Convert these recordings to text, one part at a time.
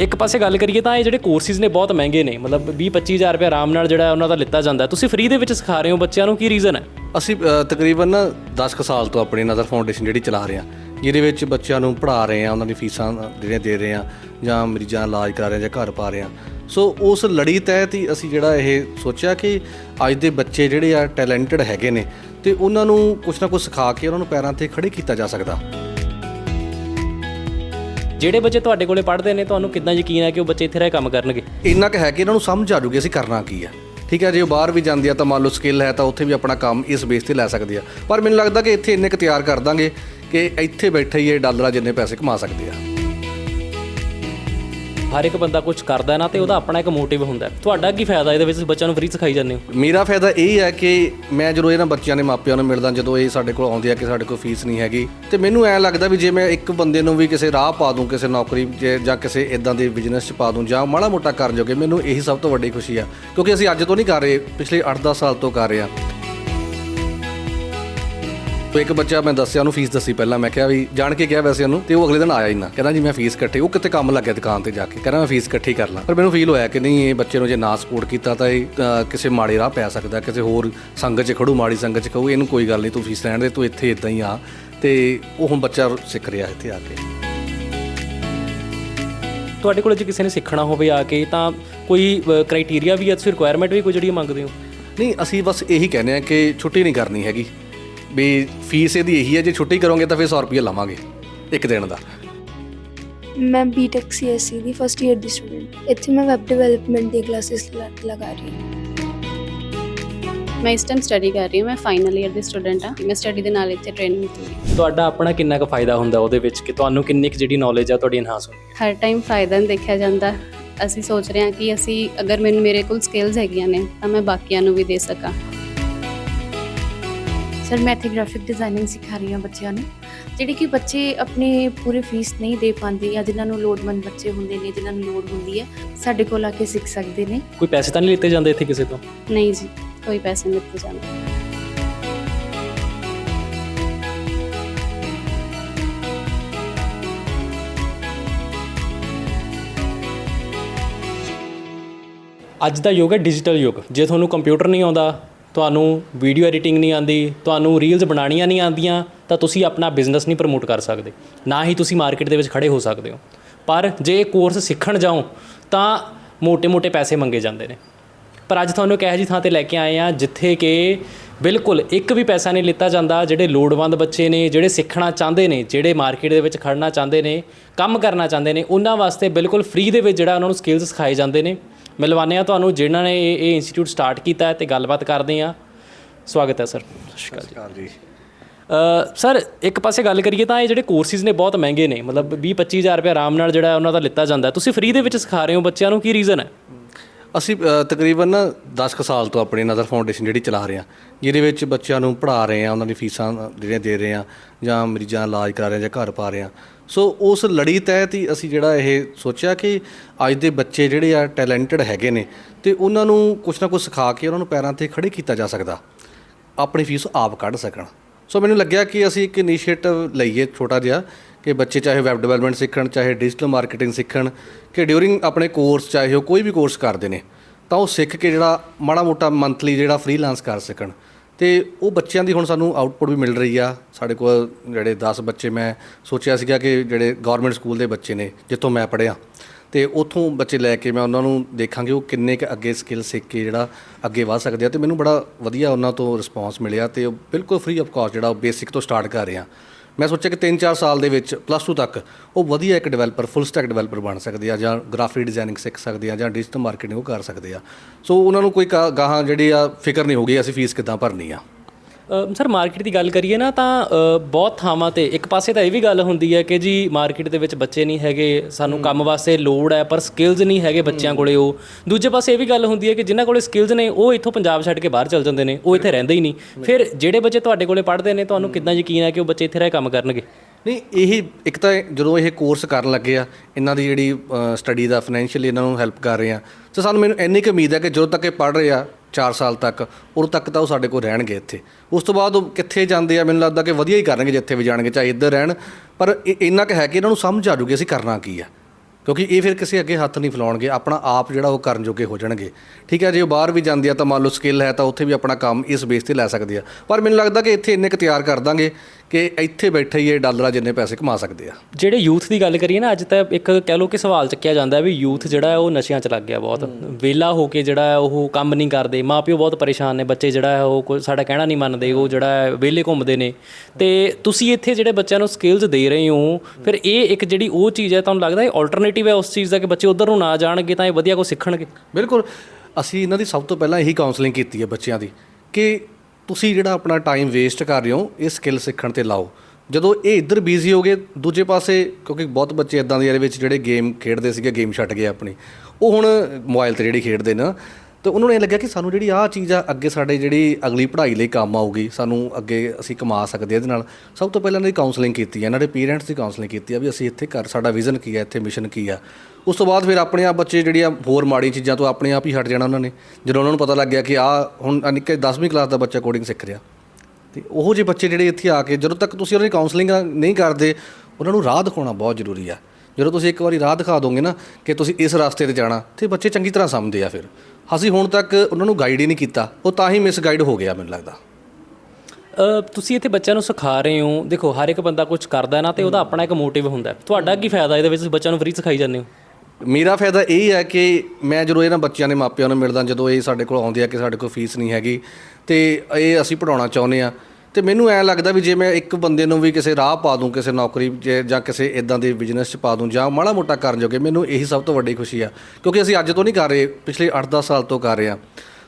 ਇੱਕ ਪਾਸੇ ਗੱਲ ਕਰੀਏ ਤਾਂ ਇਹ ਜਿਹੜੇ ਕੋਰਸਿਸ ਨੇ ਬਹੁਤ ਮਹਿੰਗੇ ਨੇ, ਮਤਲਬ 20 25000 ਰੁਪਏ ਆਰਾਮ ਨਾਲ ਜਿਹੜਾ ਉਹਨਾਂ ਦਾ ਲਿੱਤਾ ਜਾਂਦਾ ਤੁਸੀਂ ਫ੍ਰੀ ਦੇ ਵਿੱਚ ਸਿਖਾ ਰਹੇ ਹੋ ਬੱਚਿਆਂ ਨੂੰ ਕੀ ਰੀਜ਼ਨ ਹੈ? ਅਸੀਂ ਤਕਰੀਬਨ ਨਾ 10 ਕੁ ਸਾਲ ਤੋਂ ਆਪਣੀ ਨਜ਼ਰ ਫਾਊਂਡੇਸ਼ਨ ਜਿਹੜੀ ਚਲਾ ਰਹੇ ਹਾਂ। ਜਿਹਦੇ ਵਿੱਚ ਬੱਚਿਆਂ ਨੂੰ ਪੜ੍ਹਾ ਰਹੇ ਹਾਂ, ਉਹਨਾਂ ਦੀ ਫੀਸਾਂ ਜਿਹੜੀਆਂ ਦੇ ਰਹੇ ਹਾਂ, ਜਾਂ ਮਰੀਜ਼ਾਂ ਦਾ ਇਲਾਜ ਕਰਾ ਰਹੇ ਹਾਂ ਜਾਂ ਘਰ ਪਾ ਰਹੇ ਹਾਂ। ਸੋ ਉਸ ਲੜੀ ਤਹਿਤ ਹੀ ਅਸੀਂ ਜਿਹੜਾ ਇਹ ਸੋਚਿਆ ਕਿ ਅੱਜ ਦੇ ਬੱਚੇ ਜਿਹੜੇ ਆ ਟੈਲੈਂਟਡ ਹੈਗੇ ਨੇ, ਤੇ ਉਹਨਾਂ ਨੂੰ ਕੁਛ ਨਾ ਕੁਛ ਸਿਖਾ ਕੇ ਉਹਨਾਂ ਨੂੰ ਪੈਰਾਂ ਤੇ ਖੜੇ ਕੀਤਾ ਜਾ ਸਕਦਾ। ਜਿਹੜੇ ਬੱਚੇ ਤੁਹਾਡੇ ਕੋਲੇ ਪੜ੍ਹਦੇ ਨੇ, ਤੁਹਾਨੂੰ ਕਿੰਨਾ ਯਕੀਨ ਹੈ ਕਿ ਉਹ ਬੱਚੇ ਇੱਥੇ ਰਹਿ ਕੰਮ ਕਰਨਗੇ? ਇੰਨਾ ਕੁ ਹੈ ਕਿ ਇਹਨਾਂ ਨੂੰ ਸਮਝ ਆ ਜੂਗੀ ਅਸੀਂ ਕਰਨਾ ਕੀ ਹੈ। ਠੀਕ ਹੈ, ਜੇ ਉਹ ਬਾਹਰ ਵੀ ਜਾਂਦੀ ਆ ਤਾਂ ਮੰਨ ਲਓ ਸਕਿੱਲ ਹੈ ਤਾਂ ਉੱਥੇ ਵੀ ਆਪਣਾ ਕੰਮ ਇਸ ਬੇਸ ਤੇ ਲੈ ਸਕਦੀ ਆ। ਪਰ ਮੈਨੂੰ ਲੱਗਦਾ ਕਿ ਇੱਥੇ ਇੰਨੇ ਕੁ ਤਿਆਰ ਕਰ ਦਾਂਗੇ ਕਿ ਇੱਥੇ ਬੈਠੇ ਹੀ ਇਹ ਡਾਲਰਾਂ ਜਿੰਨੇ ਪੈਸੇ ਕਮਾ ਸਕਦੇ ਆ। ਹਰ ਇੱਕ ਬੰਦਾ ਕੁਝ ਕਰਦਾ ਹੈ ਨਾ ਤੇ ਉਹਦਾ ਆਪਣਾ ਇੱਕ ਮੋਟਿਵ ਹੁੰਦਾ ਹੈ। ਤੁਹਾਡਾ ਕੀ ਫਾਇਦਾ ਇਹਦੇ ਵਿੱਚ? ਤੁਸੀਂ ਬੱਚਿਆਂ ਨੂੰ ਫ੍ਰੀ ਸਿਖਾਈ ਜਾਂਦੇ ਹੋ। ਮੇਰਾ ਫਾਇਦਾ ਇਹ ਹੈ ਕਿ ਮੈਂ ਜਦੋਂ ਇਹਨਾਂ ਬੱਚਿਆਂ ਦੇ ਮਾਪਿਆਂ ਨੂੰ ਮਿਲਦਾ, ਜਦੋਂ ਇਹ ਸਾਡੇ ਕੋਲ ਆਉਂਦੇ ਆ ਕਿ ਸਾਡੇ ਕੋਲ ਫੀਸ ਨਹੀਂ ਹੈਗੀ, ਤੇ ਮੈਨੂੰ ਐਂ ਲੱਗਦਾ ਵੀ ਜੇ ਮੈਂ ਇੱਕ ਬੰਦੇ ਨੂੰ ਵੀ ਕਿਸੇ ਰਾਹ ਪਾ ਦੂੰ, ਕਿਸੇ ਨੌਕਰੀ ਜੇ- ਜਾਂ ਕਿਸੇ ਇਦਾਂ ਦੇ ਬਿਜ਼ਨਸ 'ਚ ਪਾ ਦੂੰ ਜਾਂ ਮਾੜਾ ਮੋਟਾ ਕਰ ਜੋਗੇ, ਮੈਨੂੰ ਇਹੀ ਸਭ ਤੋਂ ਵੱਡੀ ਖੁਸ਼ੀ ਆ, ਕਿਉਂਕਿ ਅਸੀਂ ਅੱਜ ਤੋਂ ਨਹੀਂ ਕਰ ਰਹੇ, ਪਿਛਲੇ 8-10 ਸਾਲ ਤੋਂ ਕਰ ਰਹੇ ਆ। ਤੋ ਇੱਕ ਬੱਚਾ ਮੈਂ ਦੱਸਿਆ ਉਹਨੂੰ ਫੀਸ ਦੱਸੀ ਪਹਿਲਾਂ। ਮੈਂ ਕਿਹਾ ਵੀ ਜਾਣ ਕੇ ਕਿਹਾ ਵੈਸੇ ਉਹਨੂੰ ਤੇ ਉਹ ਅਗਲੇ ਦਿਨ ਆਇਆ ਹੀ ਨਾ। ਕਹਿੰਦਾ ਜੀ ਮੈਂ ਫੀਸ ਇਕੱਠੀ ਉਹ ਕਿਤੇ ਕੰਮ ਲੱਗਿਆ ਦੁਕਾਨ ਤੇ ਜਾ ਕੇ। ਕਹਿੰਦਾ ਮੈਂ ਫੀਸ ਇਕੱਠੀ ਕਰ ਲਾਂ। ਪਰ ਮੈਨੂੰ ਫੀਲ ਹੋਇਆ ਕਿ ਨਹੀਂ ਇਹ ਬੱਚੇ ਨੂੰ ਜੇ ਨਾ ਸਪੋਰਟ ਕੀਤਾ ਤਾਂ ਇਹ ਕਿਸੇ ਮਾੜੇ ਰਾਹ ਪੈ ਸਕਦਾ ਕਿਸੇ ਹੋਰ ਸੰਗਤ 'ਚ ਖੜੂ ਮਾੜੀ ਸੰਗਤ 'ਚ ਕਹੂ ਇਹਨੂੰ ਕੋਈ ਗੱਲ ਨਹੀਂ ਤੂੰ ਫੀਸ ਲੈਣ ਦੇ ਤੂੰ ਇੱਥੇ ਇਦਾਂ ਹੀ ਆ। ਤੇ ਉਹ ਹੁਣ ਬੱਚਾ ਸਿੱਖ ਰਿਹਾ ਇੱਥੇ ਆ ਕੇ। ਤੁਹਾਡੇ ਕੋਲ ਜੇ ਕਿਸੇ ਨੇ ਸਿੱਖਣਾ ਹੋਵੇ ਆ ਕੇ ਤਾਂ ਕੋਈ ਕ੍ਰਾਈਟੇਰੀਆ ਵੀ ਹੈ ਤੁਸੀਂ ਰਿਕੁਆਇਰਮੈਂਟ ਵੀ ਕੋਈ ਜਿਹੜੀ ਮੰਗਦੇ ਹੋ? ਨਹੀਂ ਅਸੀਂ ਬਸ ਇਹੀ ਕਹਿੰਦੇ ਆ ਕਿ ਛੁੱਟੀ ਨਹੀਂ ਕਰਨੀ ਹੈਗੀ। ਵੀ ਫੀਸ ਇਹਦੀ ਇਹੀ ਹੈ ਜੇ ਛੁੱਟੀ ਕਰੋਗੇ ਤਾਂ ਫਿਰ 100 ਰੁਪਏ ਲਵਾਂਗੇ ਇੱਕ ਦਿਨ ਦਾ। ਮੈਂ ਬੀਟੈਕ ਸੀਐਸਸੀ ਦੀ ਫਸਟ ਈਅਰ ਦੀ ਸਟੂਡੈਂਟ ਇੱਥੇ ਮੈਂ ਵੈਬ ਡਿਵੈਲਪਮੈਂਟ ਦੀ ਕਲਾਸਿਸ ਲਗਾ ਰਹੀ ਹਾਂ। ਮੈਂ ਇਸ ਟਾਈਮ ਸਟੱਡੀ ਕਰ ਰਹੀ ਹਾਂ ਮੈਂ ਫਾਈਨਲ ਈਅਰ ਦੀ ਸਟੂਡੈਂਟ ਹਾਂ। ਮੈਂ ਸਟੱਡੀ ਦੇ ਨਾਲ ਇੱਥੇ ਟ੍ਰੇਨਿੰਗ ਕੀਤੀ ਤੁਹਾਡਾ ਆਪਣਾ ਕਿੰਨਾ ਕੁ ਫਾਇਦਾ ਹੁੰਦਾ ਉਹਦੇ ਵਿੱਚ ਕਿ ਤੁਹਾਨੂੰ ਕਿੰਨੀ ਕੁ ਜਿਹੜੀ ਨੌਲੇਜ ਆ ਤੁਹਾਡੀ ਇਨਹਾਂਸ ਹੁੰਦੀ ਹੈ? ਹਰ ਟਾਈਮ ਫਾਇਦਾ ਨਹੀਂ ਦੇਖਿਆ ਜਾਂਦਾ। ਅਸੀਂ ਸੋਚ ਰਹੇ ਹਾਂ ਕਿ ਅਸੀਂ ਅਗਰ ਮੈਨੂੰ ਮੇਰੇ ਕੋਲ ਸਕਿੱਲਸ ਹੈਗੀਆਂ ਨੇ ਤਾਂ ਮੈਂ ਬਾਕੀਆਂ ਨੂੰ ਵੀ ਦੇ ਸਕਾਂ। ਸਰ ਮੈਂ ਇੱਥੇ ਗ੍ਰਾਫਿਕ ਡਿਜ਼ਾਈਨਿੰਗ ਸਿਖਾ ਰਹੀ ਹਾਂ ਬੱਚਿਆਂ ਨੂੰ ਜਿਹੜੇ ਕਿ ਬੱਚੇ ਆਪਣੇ ਪੂਰੇ ਫੀਸ ਨਹੀਂ ਦੇ ਪਾਉਂਦੇ ਜਾਂ ਜਿਨ੍ਹਾਂ ਨੂੰ ਲੋੜਵੰਦ ਬੱਚੇ ਹੁੰਦੇ ਨੇ ਜਿਨ੍ਹਾਂ ਨੂੰ ਲੋੜ ਹੁੰਦੀ ਹੈ ਸਾਡੇ ਕੋਲ ਆ ਕੇ ਸਿੱਖ ਸਕਦੇ ਨੇ। ਕੋਈ ਪੈਸੇ ਤਾਂ ਨਹੀਂ ਲਿੱਤੇ ਜਾਂਦੇ ਇੱਥੇ ਕਿਸੇ ਤੋਂ? ਨਹੀਂ ਜੀ ਕੋਈ ਪੈਸੇ ਨਹੀਂ ਦਿੱਤੇ ਜਾਂਦੇ। ਅੱਜ ਦਾ ਯੁੱਗ ਹੈ ਡਿਜੀਟਲ ਯੁੱਗ। ਜੇ ਤੁਹਾਨੂੰ ਕੰਪਿਊਟਰ ਨਹੀਂ ਆਉਂਦਾ ਤੁਹਾਨੂੰ ਵੀਡੀਓ ਐਡੀਟਿੰਗ ਨਹੀਂ ਆਉਂਦੀ, ਤੁਹਾਨੂੰ ਰੀਲਸ ਬਣਾਉਣੀਆਂ ਨਹੀਂ ਆਉਂਦੀਆਂ, ਤਾਂ ਤੁਸੀਂ ਆਪਣਾ ਬਿਜ਼ਨਸ ਨਹੀਂ ਪ੍ਰਮੋਟ ਕਰ ਸਕਦੇ। ਨਾ ਹੀ ਤੁਸੀਂ ਮਾਰਕੀਟ ਦੇ ਵਿੱਚ ਖੜੇ ਹੋ ਸਕਦੇ ਹੋ। ਪਰ ਜੇ ਕੋਰਸ ਸਿੱਖਣ ਜਾਓ, ਤਾਂ ਮੋٹے-ਮੋٹے ਪੈਸੇ ਮੰਗੇ ਜਾਂਦੇ ਨੇ। ਪਰ ਅੱਜ ਤੁਹਾਨੂੰ ਇੱਕ ਇਹੋ ਜਿਹੀ ਥਾਂ ਤੇ ਲੈ ਕੇ ਆਏ ਆ ਜਿੱਥੇ ਕਿ ਬਿਲਕੁਲ ਇੱਕ ਵੀ ਪੈਸਾ ਨਹੀਂ ਲਿੱਤਾ ਜਾਂਦਾ, ਜਿਹੜੇ ਲੋੜਵੰਦ ਬੱਚੇ ਨੇ, ਜਿਹੜੇ ਸਿੱਖਣਾ ਚਾਹੁੰਦੇ ਨੇ, ਜਿਹੜੇ ਮਾਰਕੀਟ ਦੇ ਵਿੱਚ ਖੜਨਾ ਚਾਹੁੰਦੇ ਨੇ, ਕੰਮ ਕਰਨਾ ਚਾਹੁੰਦੇ ਨੇ, ਉਹਨਾਂ ਵਾਸਤੇ ਬਿਲਕੁਲ ਫ੍ਰੀ ਦੇ ਵਿੱਚ ਜਿਹੜਾ ਉਹਨਾਂ ਨੂੰ ਸਕਿੱਲਸ ਸਿਖਾਏ ਜਾਂਦੇ ਨੇ। ਮਿਲਵਾਉਂਦੇ ਆ ਤੁਹਾਨੂੰ ਜਿਨ੍ਹਾਂ ਨੇ ਇਹ ਇਹ ਇੰਸਟੀਚਿਊਟ ਸਟਾਰਟ ਕੀਤਾ ਹੈ ਤੇ ਗੱਲਬਾਤ ਕਰਦੇ ਆ ਸਵਾਗਤ ਹੈ ਸਰ। ਸਤਿ ਸ਼੍ਰੀ ਅਕਾਲ ਜੀ। ਸਰ ਜੀ। ਅ, ਸਰ ਇੱਕ ਪਾਸੇ ਗੱਲ ਕਰੀਏ ਤਾਂ ਇਹ ਜਿਹੜੇ ਕੋਰਸਿਸ ਨੇ ਬਹੁਤ ਮਹਿੰਗੇ ਨੇ ਮਤਲਬ 20 25000 ਰੁਪਏ ਆਰਾਮ ਨਾਲ ਜਿਹੜਾ ਉਹਨਾਂ ਦਾ ਲਿੱਤਾ ਜਾਂਦਾ। ਤੁਸੀਂ ਫ੍ਰੀ ਦੇ ਵਿੱਚ ਸਿਖਾ ਰਹੇ ਹੋ ਬੱਚਿਆਂ ਨੂੰ ਕੀ ਰੀਜ਼ਨ ਹੈ? ਅਸੀਂ ਅ, ਤਕਰੀਬਨ ਨਾ 10 ਕੁ ਸਾਲ ਤੋਂ ਆਪਣੀ ਨਜ਼ਰ ਫਾਊਂਡੇਸ਼ਨ ਜਿਹੜੀ ਚਲਾ ਰਹੇ ਹਾਂ ਜਿਹਦੇ ਵਿੱਚ ਬੱਚਿਆਂ ਨੂੰ ਪੜ੍ਹਾ ਰਹੇ ਹਾਂ ਉਹਨਾਂ ਦੀ ਫੀਸਾਂ ਜਿਹੜੀਆਂ ਦੇ ਰਹੇ ਹਾਂ ਜਾਂ ਮਰੀਜ਼ਾਂ ਦਾ ਇਲਾਜ ਕਰਾ ਰਹੇ ਹਾਂ ਜਾਂ ਘਰ ਪਾ ਰਹੇ ਹਾਂ। ਸੋ ਉਸ ਲੜੀ ਤਹਿਤ ਹੀ ਅਸੀਂ ਜਿਹੜਾ ਇਹ ਸੋਚਿਆ ਕਿ ਅੱਜ ਦੇ ਬੱਚੇ ਜਿਹੜੇ ਆ ਟੈਲੈਂਟਡ ਹੈਗੇ ਨੇ ਤੇ ਉਹਨਾਂ ਨੂੰ ਕੁਛ ਨਾ ਕੁਛ ਸਿਖਾ ਕੇ ਉਹਨਾਂ ਨੂੰ ਪੈਰਾਂ ਤੇ ਖੜੇ ਕੀਤਾ ਜਾ ਸਕਦਾ, ਆਪਣੀ ਫੀਸ ਆਪ ਕੱਢ ਸਕਣ। ਸੋ ਮੈਨੂੰ ਲੱਗਿਆ ਕਿ ਅਸੀਂ ਇੱਕ ਇਨੀਸ਼ੀਏਟਿਵ ਲਈਏ ਛੋਟਾ ਜਿਹਾ ਕਿ ਬੱਚੇ ਚਾਹੇ ਵੈਬ ਡਿਵੈਲਪਮੈਂਟ ਸਿੱਖਣ, ਚਾਹੇ ਡਿਜੀਟਲ ਮਾਰਕੀਟਿੰਗ ਸਿੱਖਣ, ਕਿ ਡਿਊਰਿੰਗ ਆਪਣੇ ਕੋਰਸ ਚਾਹੇ ਉਹ ਕੋਈ ਵੀ ਕੋਰਸ ਕਰਦੇ ਨੇ, ਤਾਂ ਉਹ ਸਿੱਖ ਕੇ ਜਿਹੜਾ ਮਾੜਾ ਮੋਟਾ ਮੰਥਲੀ ਜਿਹੜਾ ਫ੍ਰੀਲਾਂਸ ਕਰ ਸਕਣ। ਤੇ ਉਹ ਬੱਚਿਆਂ ਦੀ ਹੁਣ ਸਾਨੂੰ ਆਊਟਪੁੱਟ ਵੀ ਮਿਲ ਰਹੀ ਆ। ਸਾਡੇ ਕੋਲ ਜਿਹੜੇ 10 ਬੱਚੇ ਮੈਂ ਸੋਚਿਆ ਸੀਗਾ ਕਿ ਜਿਹੜੇ ਗਵਰਨਮੈਂਟ ਸਕੂਲ ਦੇ ਬੱਚੇ ਨੇ, ਜਿੱਥੋਂ ਮੈਂ ਪੜ੍ਹਿਆ। ਤੇ ਉੱਥੋਂ ਬੱਚੇ ਲੈ ਕੇ ਮੈਂ ਉਹਨਾਂ ਨੂੰ ਦੇਖਾਂਗੇ ਉਹ ਕਿੰਨੇ ਕੁ ਅੱਗੇ ਸਕਿੱਲ ਸਿੱਖ ਕੇ ਜਿਹੜਾ ਅੱਗੇ ਵਧ ਸਕਦੇ ਆ ਤੇ ਮੈਨੂੰ ਬੜਾ ਵਧੀਆ ਉਹਨਾਂ ਤੋਂ ਰਿਸਪੌਂਸ ਮਿਲਿਆ ਤੇ ਬਿਲਕੁਲ ਫ੍ਰੀ ਆਫ ਕਾਸਟ ਜਿਹੜਾ ਉਹ ਬੇਸਿਕ ਤੋਂ ਸਟਾਰਟ ਕਰ ਰਹੇ ਆ। ਮੈਂ ਸੋਚਿਆ ਕਿ 3-4 ਸਾਲ ਦੇ ਵਿੱਚ ਪਲੱਸ 2 ਤੱਕ ਉਹ ਵਧੀਆ ਇੱਕ ਡਿਵੈਲਪਰ ਫੁੱਲ ਸਟੈਕ ਡਿਵੈਲਪਰ ਬਣ ਸਕਦੇ ਆ ਜਾਂ ਗ੍ਰਾਫਿਕ ਡਿਜ਼ਾਈਨਿੰਗ ਸਿੱਖ ਸਕਦੇ ਆ ਜਾਂ ਡਿਜੀਟਲ ਮਾਰਕੀਟਿੰਗ ਉਹ ਕਰ ਸਕਦੇ ਆ। ਸੋ ਉਹਨਾਂ ਨੂੰ ਕੋਈ ਕਾ- ਗਾਹਾਂ ਜਿਹੜੀ ਆ ਫਿਕਰ ਨਹੀਂ ਹੋਗੀ ਅਸੀਂ ਫੀਸ ਕਿੱਦਾਂ ਭਰਨੀ ਆ। ਸਰ ਮਾਰਕੀਟ ਦੀ ਗੱਲ ਕਰੀਏ ਨਾ ਤਾਂ ਬਹੁਤ ਥਾਵਾਂ ਤੇ ਇੱਕ ਪਾਸੇ ਤਾਂ ਇਹ ਵੀ ਗੱਲ ਹੁੰਦੀ ਹੈ ਕਿ ਜੀ ਮਾਰਕੀਟ ਦੇ ਵਿੱਚ ਬੱਚੇ ਨਹੀਂ ਹੈਗੇ ਸਾਨੂੰ ਕੰਮ ਵਾਸਤੇ ਲੋੜ ਹੈ ਪਰ ਸਕਿੱਲਸ ਨਹੀਂ ਹੈਗੇ ਬੱਚਿਆਂ ਕੋਲੇ ਉਹ। ਦੂਜੇ ਪਾਸੇ ਇਹ ਵੀ ਗੱਲ ਹੁੰਦੀ ਹੈ ਕਿ ਜਿਨ੍ਹਾਂ ਕੋਲੇ ਸਕਿੱਲਸ ਨੇ ਉਹ ਇੱਥੋਂ ਪੰਜਾਬ ਛੱਡ ਕੇ ਬਾਹਰ ਚਲ ਜਾਂਦੇ ਨੇ ਉਹ ਇੱਥੇ ਰਹਿੰਦੇ ਹੀ ਨਹੀਂ। ਫਿਰ ਜਿਹੜੇ ਬੱਚੇ ਤੁਹਾਡੇ ਕੋਲੇ ਪੜ੍ਹਦੇ ਨੇ ਤੁਹਾਨੂੰ ਕਿੰਨਾ ਯਕੀਨ ਹੈ ਕਿ ਉਹ ਬੱਚੇ ਇੱਥੇ ਰਹਿ ਕੰਮ ਕਰਨਗੇ? ਨਹੀਂ ਇਹੀ ਇੱਕ ਤਾਂ ਜਦੋਂ ਇਹ ਕੋਰਸ ਕਰਨ ਲੱਗੇ ਆ ਇਹਨਾਂ ਦੀ ਜਿਹੜੀ ਸਟੱਡੀ ਦਾ ਫਾਈਨੈਂਸ਼ੀਅਲੀ ਇਹਨਾਂ ਨੂੰ ਹੈਲਪ ਕਰ ਰਹੇ ਆ ਤੇ ਸਾਨੂੰ ਮੈਨੂੰ ਇੰਨੀ ਕੁ ਉਮੀਦ ਹੈ ਕਿ ਜਦੋਂ ਤੱਕ ਇਹ ਪੜ੍ਹ ਰਹੇ ਆ 4 ਸਾਲ ਤੱਕ, ਉਦੋਂ ਤੱਕ ਤਾਂ ਉਹ ਸਾਡੇ ਕੋਲ ਰਹਿਣਗੇ ਇੱਥੇ। ਉਸ ਤੋਂ ਬਾਅਦ ਉਹ ਕਿੱਥੇ ਜਾਂਦੇ ਆ, ਮੈਨੂੰ ਲੱਗਦਾ ਕਿ ਵਧੀਆ ਹੀ ਕਰਨਗੇ ਜਿੱਥੇ ਵੀ ਜਾਣਗੇ, ਚਾਹੇ ਇੱਧਰ ਰਹਿਣ। ਪਰ ਇ- ਇੰਨਾ ਕੁ ਹੈ ਕਿ ਇਹਨਾਂ ਨੂੰ ਸਮਝ ਆ ਜੂਗੀ ਅਸੀਂ ਕਰਨਾ ਕੀ ਆ। ਕਿਉਂਕਿ ਇਹ ਫਿਰ ਕਿਸੇ ਅੱਗੇ ਹੱਥ ਨਹੀਂ ਫੈਲਾਉਣਗੇ, ਆਪਣਾ ਆਪ ਜਿਹੜਾ ਉਹ ਕਰਨ ਜੋਗੇ ਹੋ ਜਾਣਗੇ। ਠੀਕ ਹੈ, ਜੇ ਉਹ ਬਾਹਰ ਵੀ ਜਾਂਦੇ ਆ ਤਾਂ ਮੰਨ ਲਓ ਸਕਿੱਲ ਹੈ ਤਾਂ ਉੱਥੇ ਵੀ ਆਪਣਾ ਕੰਮ ਇਸ ਬੇਸ ਤੇ ਲੈ ਸਕਦੇ ਆ। ਪਰ ਮੈਨੂੰ ਲੱਗਦਾ ਕਿ ਇੱਥੇ ਇੰਨੇ ਕੁ ਤਿਆਰ ਕਰ ਦਾਂਗੇ। ਕਿ ਇੱਥੇ ਬੈਠੇ ਹੀ ਇਹ ਡਾਲਰਾਂ ਜਿੰਨੇ ਪੈਸੇ ਕਮਾ ਸਕਦੇ ਆ। ਜਿਹੜੇ ਯੂਥ ਦੀ ਗੱਲ ਕਰੀਏ ਨਾ ਅੱਜ ਤਾਂ ਇੱਕ ਕਹਿ ਲਓ ਕਿ ਸਵਾਲ ਚੱਕਿਆ ਜਾਂਦਾ ਵੀ ਯੂਥ ਜਿਹੜਾ ਉਹ ਨਸ਼ਿਆਂ 'ਚ ਲੱਗ ਗਿਆ ਬਹੁਤ। ਵਿਹਲਾ ਹੋ ਕੇ ਜਿਹੜਾ ਉਹ ਕੰਮ ਨਹੀਂ ਕਰਦੇ ਮਾਪਿਓ ਬਹੁਤ ਪਰੇਸ਼ਾਨ ਨੇ ਬੱਚੇ ਜਿਹੜਾ ਹੈ ਉਹ ਕੋਈ ਸਾਡਾ ਕਹਿਣਾ ਨਹੀਂ ਮੰਨਦੇ ਉਹ ਜਿਹੜਾ ਹੈ ਵਿਹਲੇ ਘੁੰਮਦੇ ਨੇ। ਤੇ ਤੁਸੀਂ ਇੱਥੇ ਜਿਹੜੇ ਬੱਚਿਆਂ ਨੂੰ ਸਕਿੱਲਸ ਦੇ ਰਹੇ ਹੋ ਫਿਰ ਇਹ ਇੱਕ ਜਿਹੜੀ ਉਹ ਚੀਜ਼ ਹੈ ਤੁਹਾਨੂੰ ਲੱਗਦਾ ਹੈ ਆਲਟਰਨੇਟਿਵ ਹੈ ਉਸ ਚੀਜ਼ ਦਾ ਕਿ ਬੱਚੇ ਉਧਰ ਨੂੰ ਨਾ ਜਾਣਗੇ ਤਾਂ ਇਹ ਵਧੀਆ ਕੁਝ ਸਿੱਖਣਗੇ? ਬਿਲਕੁਲ ਅਸੀਂ ਇਹਨਾਂ ਦੀ ਸਭ ਤੋਂ ਪਹਿਲਾਂ ਇਹੀ ਕਾਉਂਸਲਿੰਗ ਕੀਤੀ ਹੈ ਬੱਚਿਆਂ ਦੀ ਕਿ ਤੁਸੀਂ ਜਿਹੜਾ ਆਪਣਾ ਟਾਈਮ ਵੇਸਟ ਕਰ ਰਹੇ ਹੋ, ਇਹ ਸਕਿੱਲ ਸਿੱਖਣ ਤੇ ਲਾਓ। ਜਦੋਂ ਇਹ ਇੱਧਰ ਬਿਜ਼ੀ ਹੋ ਗਏ, ਦੂਜੇ ਪਾਸੇ, ਕਿਉਂਕਿ ਬਹੁਤ ਬੱਚੇ ਇਦਾਂ ਦੇ ਇਹਦੇ ਵਿੱਚ ਜਿਹੜੇ ਗੇਮ ਖੇਡਦੇ ਸੀਗੇ ਗੇਮ ਛੱਡ ਗਏ ਆਪਣੀ। ਉਹ ਹੁਣ ਮੋਬਾਈਲ ਤੇ ਜਿਹੜੀ ਖੇਡਦੇ ਨਾ ਤੇ ਉਹਨਾਂ ਨੂੰ ਇਹ ਲੱਗਿਆ ਕਿ ਸਾਨੂੰ ਜਿਹੜੀ ਆਹ ਚੀਜ਼ ਆ, ਅੱਗੇ ਸਾਡੇ ਜਿਹੜੀ ਅਗਲੀ ਪੜ੍ਹਾਈ ਲਈ ਕੰਮ ਆਊਗੀ, ਸਾਨੂੰ ਅੱਗੇ ਅਸੀਂ ਕਮਾ ਸਕਦੇ ਹਾਂ ਇਹਦੇ ਨਾਲ। ਸਭ ਤੋਂ ਪਹਿਲਾਂ ਇਹਨਾਂ ਦੀ ਕਾਉਂਸਲਿੰਗ ਕੀਤੀ ਹੈ ਇਹਨਾਂ ਦੇ ਪੇਰੈਂਟਸ ਦੀ ਕਾਉਂਸਲਿੰਗ ਕੀਤੀ ਆ ਵੀ ਅਸੀਂ ਇੱਥੇ ਕਰ ਸਾਡਾ ਵਿਜ਼ਨ ਕੀ ਹੈ ਇੱਥੇ ਮਿਸ਼ਨ ਕੀ ਆ। ਉਸ ਤੋਂ ਬਾਅਦ ਫਿਰ ਆਪਣੇ ਆਪ ਬੱਚੇ ਜਿਹੜੀਆਂ ਹੋਰ ਮਾੜੀ ਚੀਜ਼ਾਂ ਤੋਂ ਆਪਣੇ ਆਪ ਹੀ ਹਟ ਜਾਣਾ ਉਹਨਾਂ ਨੇ। ਜਦੋਂ ਉਹਨਾਂ ਨੂੰ ਪਤਾ ਲੱਗ ਗਿਆ ਕਿ ਆ ਹੁਣ ਨਿੱਕੇ 10ਵੀਂ ਕਲਾਸ ਦਾ ਬੱਚਾ ਕੋਡਿੰਗ ਸਿੱਖ ਰਿਹਾ। ਤੇ ਉਹੋ ਜਿਹੇ ਬੱਚੇ ਜਿਹੜੇ ਇੱਥੇ ਆ ਕੇ, ਜਦੋਂ ਤੱਕ ਤੁਸੀਂ ਉਹਨਾਂ ਦੀ ਕਾਉਂਸਲਿੰਗ ਨਹੀਂ ਕਰਦੇ, ਉਹਨਾਂ ਨੂੰ ਰਾਹ ਦਿਖਾਉਣਾ ਬਹੁਤ ਜ਼ਰੂਰੀ ਆ। ਜਦੋਂ ਤੁਸੀਂ ਇੱਕ ਵਾਰੀ ਰਾਹ ਦਿਖਾ ਦੋਗੇ ਨਾ ਕਿ ਤੁਸੀਂ ਇਸ ਰਸਤੇ ਤੇ ਜਾਣਾ, ਤੇ ਬੱਚੇ ਚੰਗੀ ਤਰ੍ਹਾਂ ਸਮਝਦੇ ਆ ਫਿਰ। ਅਸੀਂ ਹੁਣ ਤੱਕ ਉਹਨਾਂ ਨੂੰ ਗਾਈਡ ਹੀ ਨਹੀਂ ਕੀਤਾ। ਉਹ ਤਾਂ ਹੀ ਮਿਸ ਗਾਈਡ ਹੋ ਗਿਆ ਮੈਨੂੰ ਲੱਗਦਾ। ਤੁਸੀਂ ਇੱਥੇ ਬੱਚਿਆਂ ਨੂੰ ਸਿਖਾ ਰਹੇ ਹੋ। ਦੇਖੋ ਹਰ ਇੱਕ ਬੰਦਾ ਕੁਝ ਕਰਦਾ ਨਾ ਤੇ ਉਹਦਾ ਆਪਣਾ ਇੱਕ ਮੋਟਿਵ ਹੁੰਦਾ। ਤੁਹਾਡਾ ਕੀ ਫਾਇਦਾ? ਇਹਦੇ ਵਿੱਚ ਤੁਸੀਂ ਬੱਚਿਆਂ ਨੂੰ ਫ੍ਰੀ ਸਿਖਾਈ ਜਾਂਦੇ ਹੋ। ਮੇਰਾ ਫਾਇਦਾ ਇਹ ਹੈ ਕਿ ਮੈਂ ਜਦੋਂ ਇਹਨਾਂ ਬੱਚਿਆਂ ਦੇ ਮਾਪਿਆਂ ਨੂੰ ਮਿਲਦਾ ਜਦੋਂ ਇਹ ਸਾਡੇ ਕੋਲ ਆਉਂਦੇ ਆ ਕਿ ਸਾਡੇ ਕੋਲ ਫੀਸ ਨਹੀਂ ਹੈਗੀ ਤੇ ਇਹ ਅਸੀਂ ਪੜਾਉਣਾ ਚਾਹੁੰਦੇ ਆ। ਤੇ ਮੈਨੂੰ ਐ ਲੱਗਦਾ ਵੀ ਜੇ ਮੈਂ ਇੱਕ ਬੰਦੇ ਨੂੰ ਵੀ ਕਿਸੇ ਰਾਹ ਪਾ ਦੂੰ, ਕਿਸੇ ਨੌਕਰੀ ਜੇ- ਜਾਂ ਕਿਸੇ ਇਦਾਂ ਦੇ ਬਿਜ਼ਨਸ 'ਚ ਪਾ ਦੂੰ ਜਾਂ ਮਾੜਾ ਮੋਟਾ ਕਰਨ ਜੋਗੇ, ਮੈਨੂੰ ਇਹੀ ਸਭ ਤੋਂ ਵੱਡੀ ਖੁਸ਼ੀ ਆ। ਕਿਉਂਕਿ ਅਸੀਂ ਅੱਜ ਤੋਂ ਨਹੀਂ ਕਰ ਰਹੇ, ਪਿਛਲੇ 8-10 ਸਾਲ ਤੋਂ ਕਰ ਰਹੇ ਆ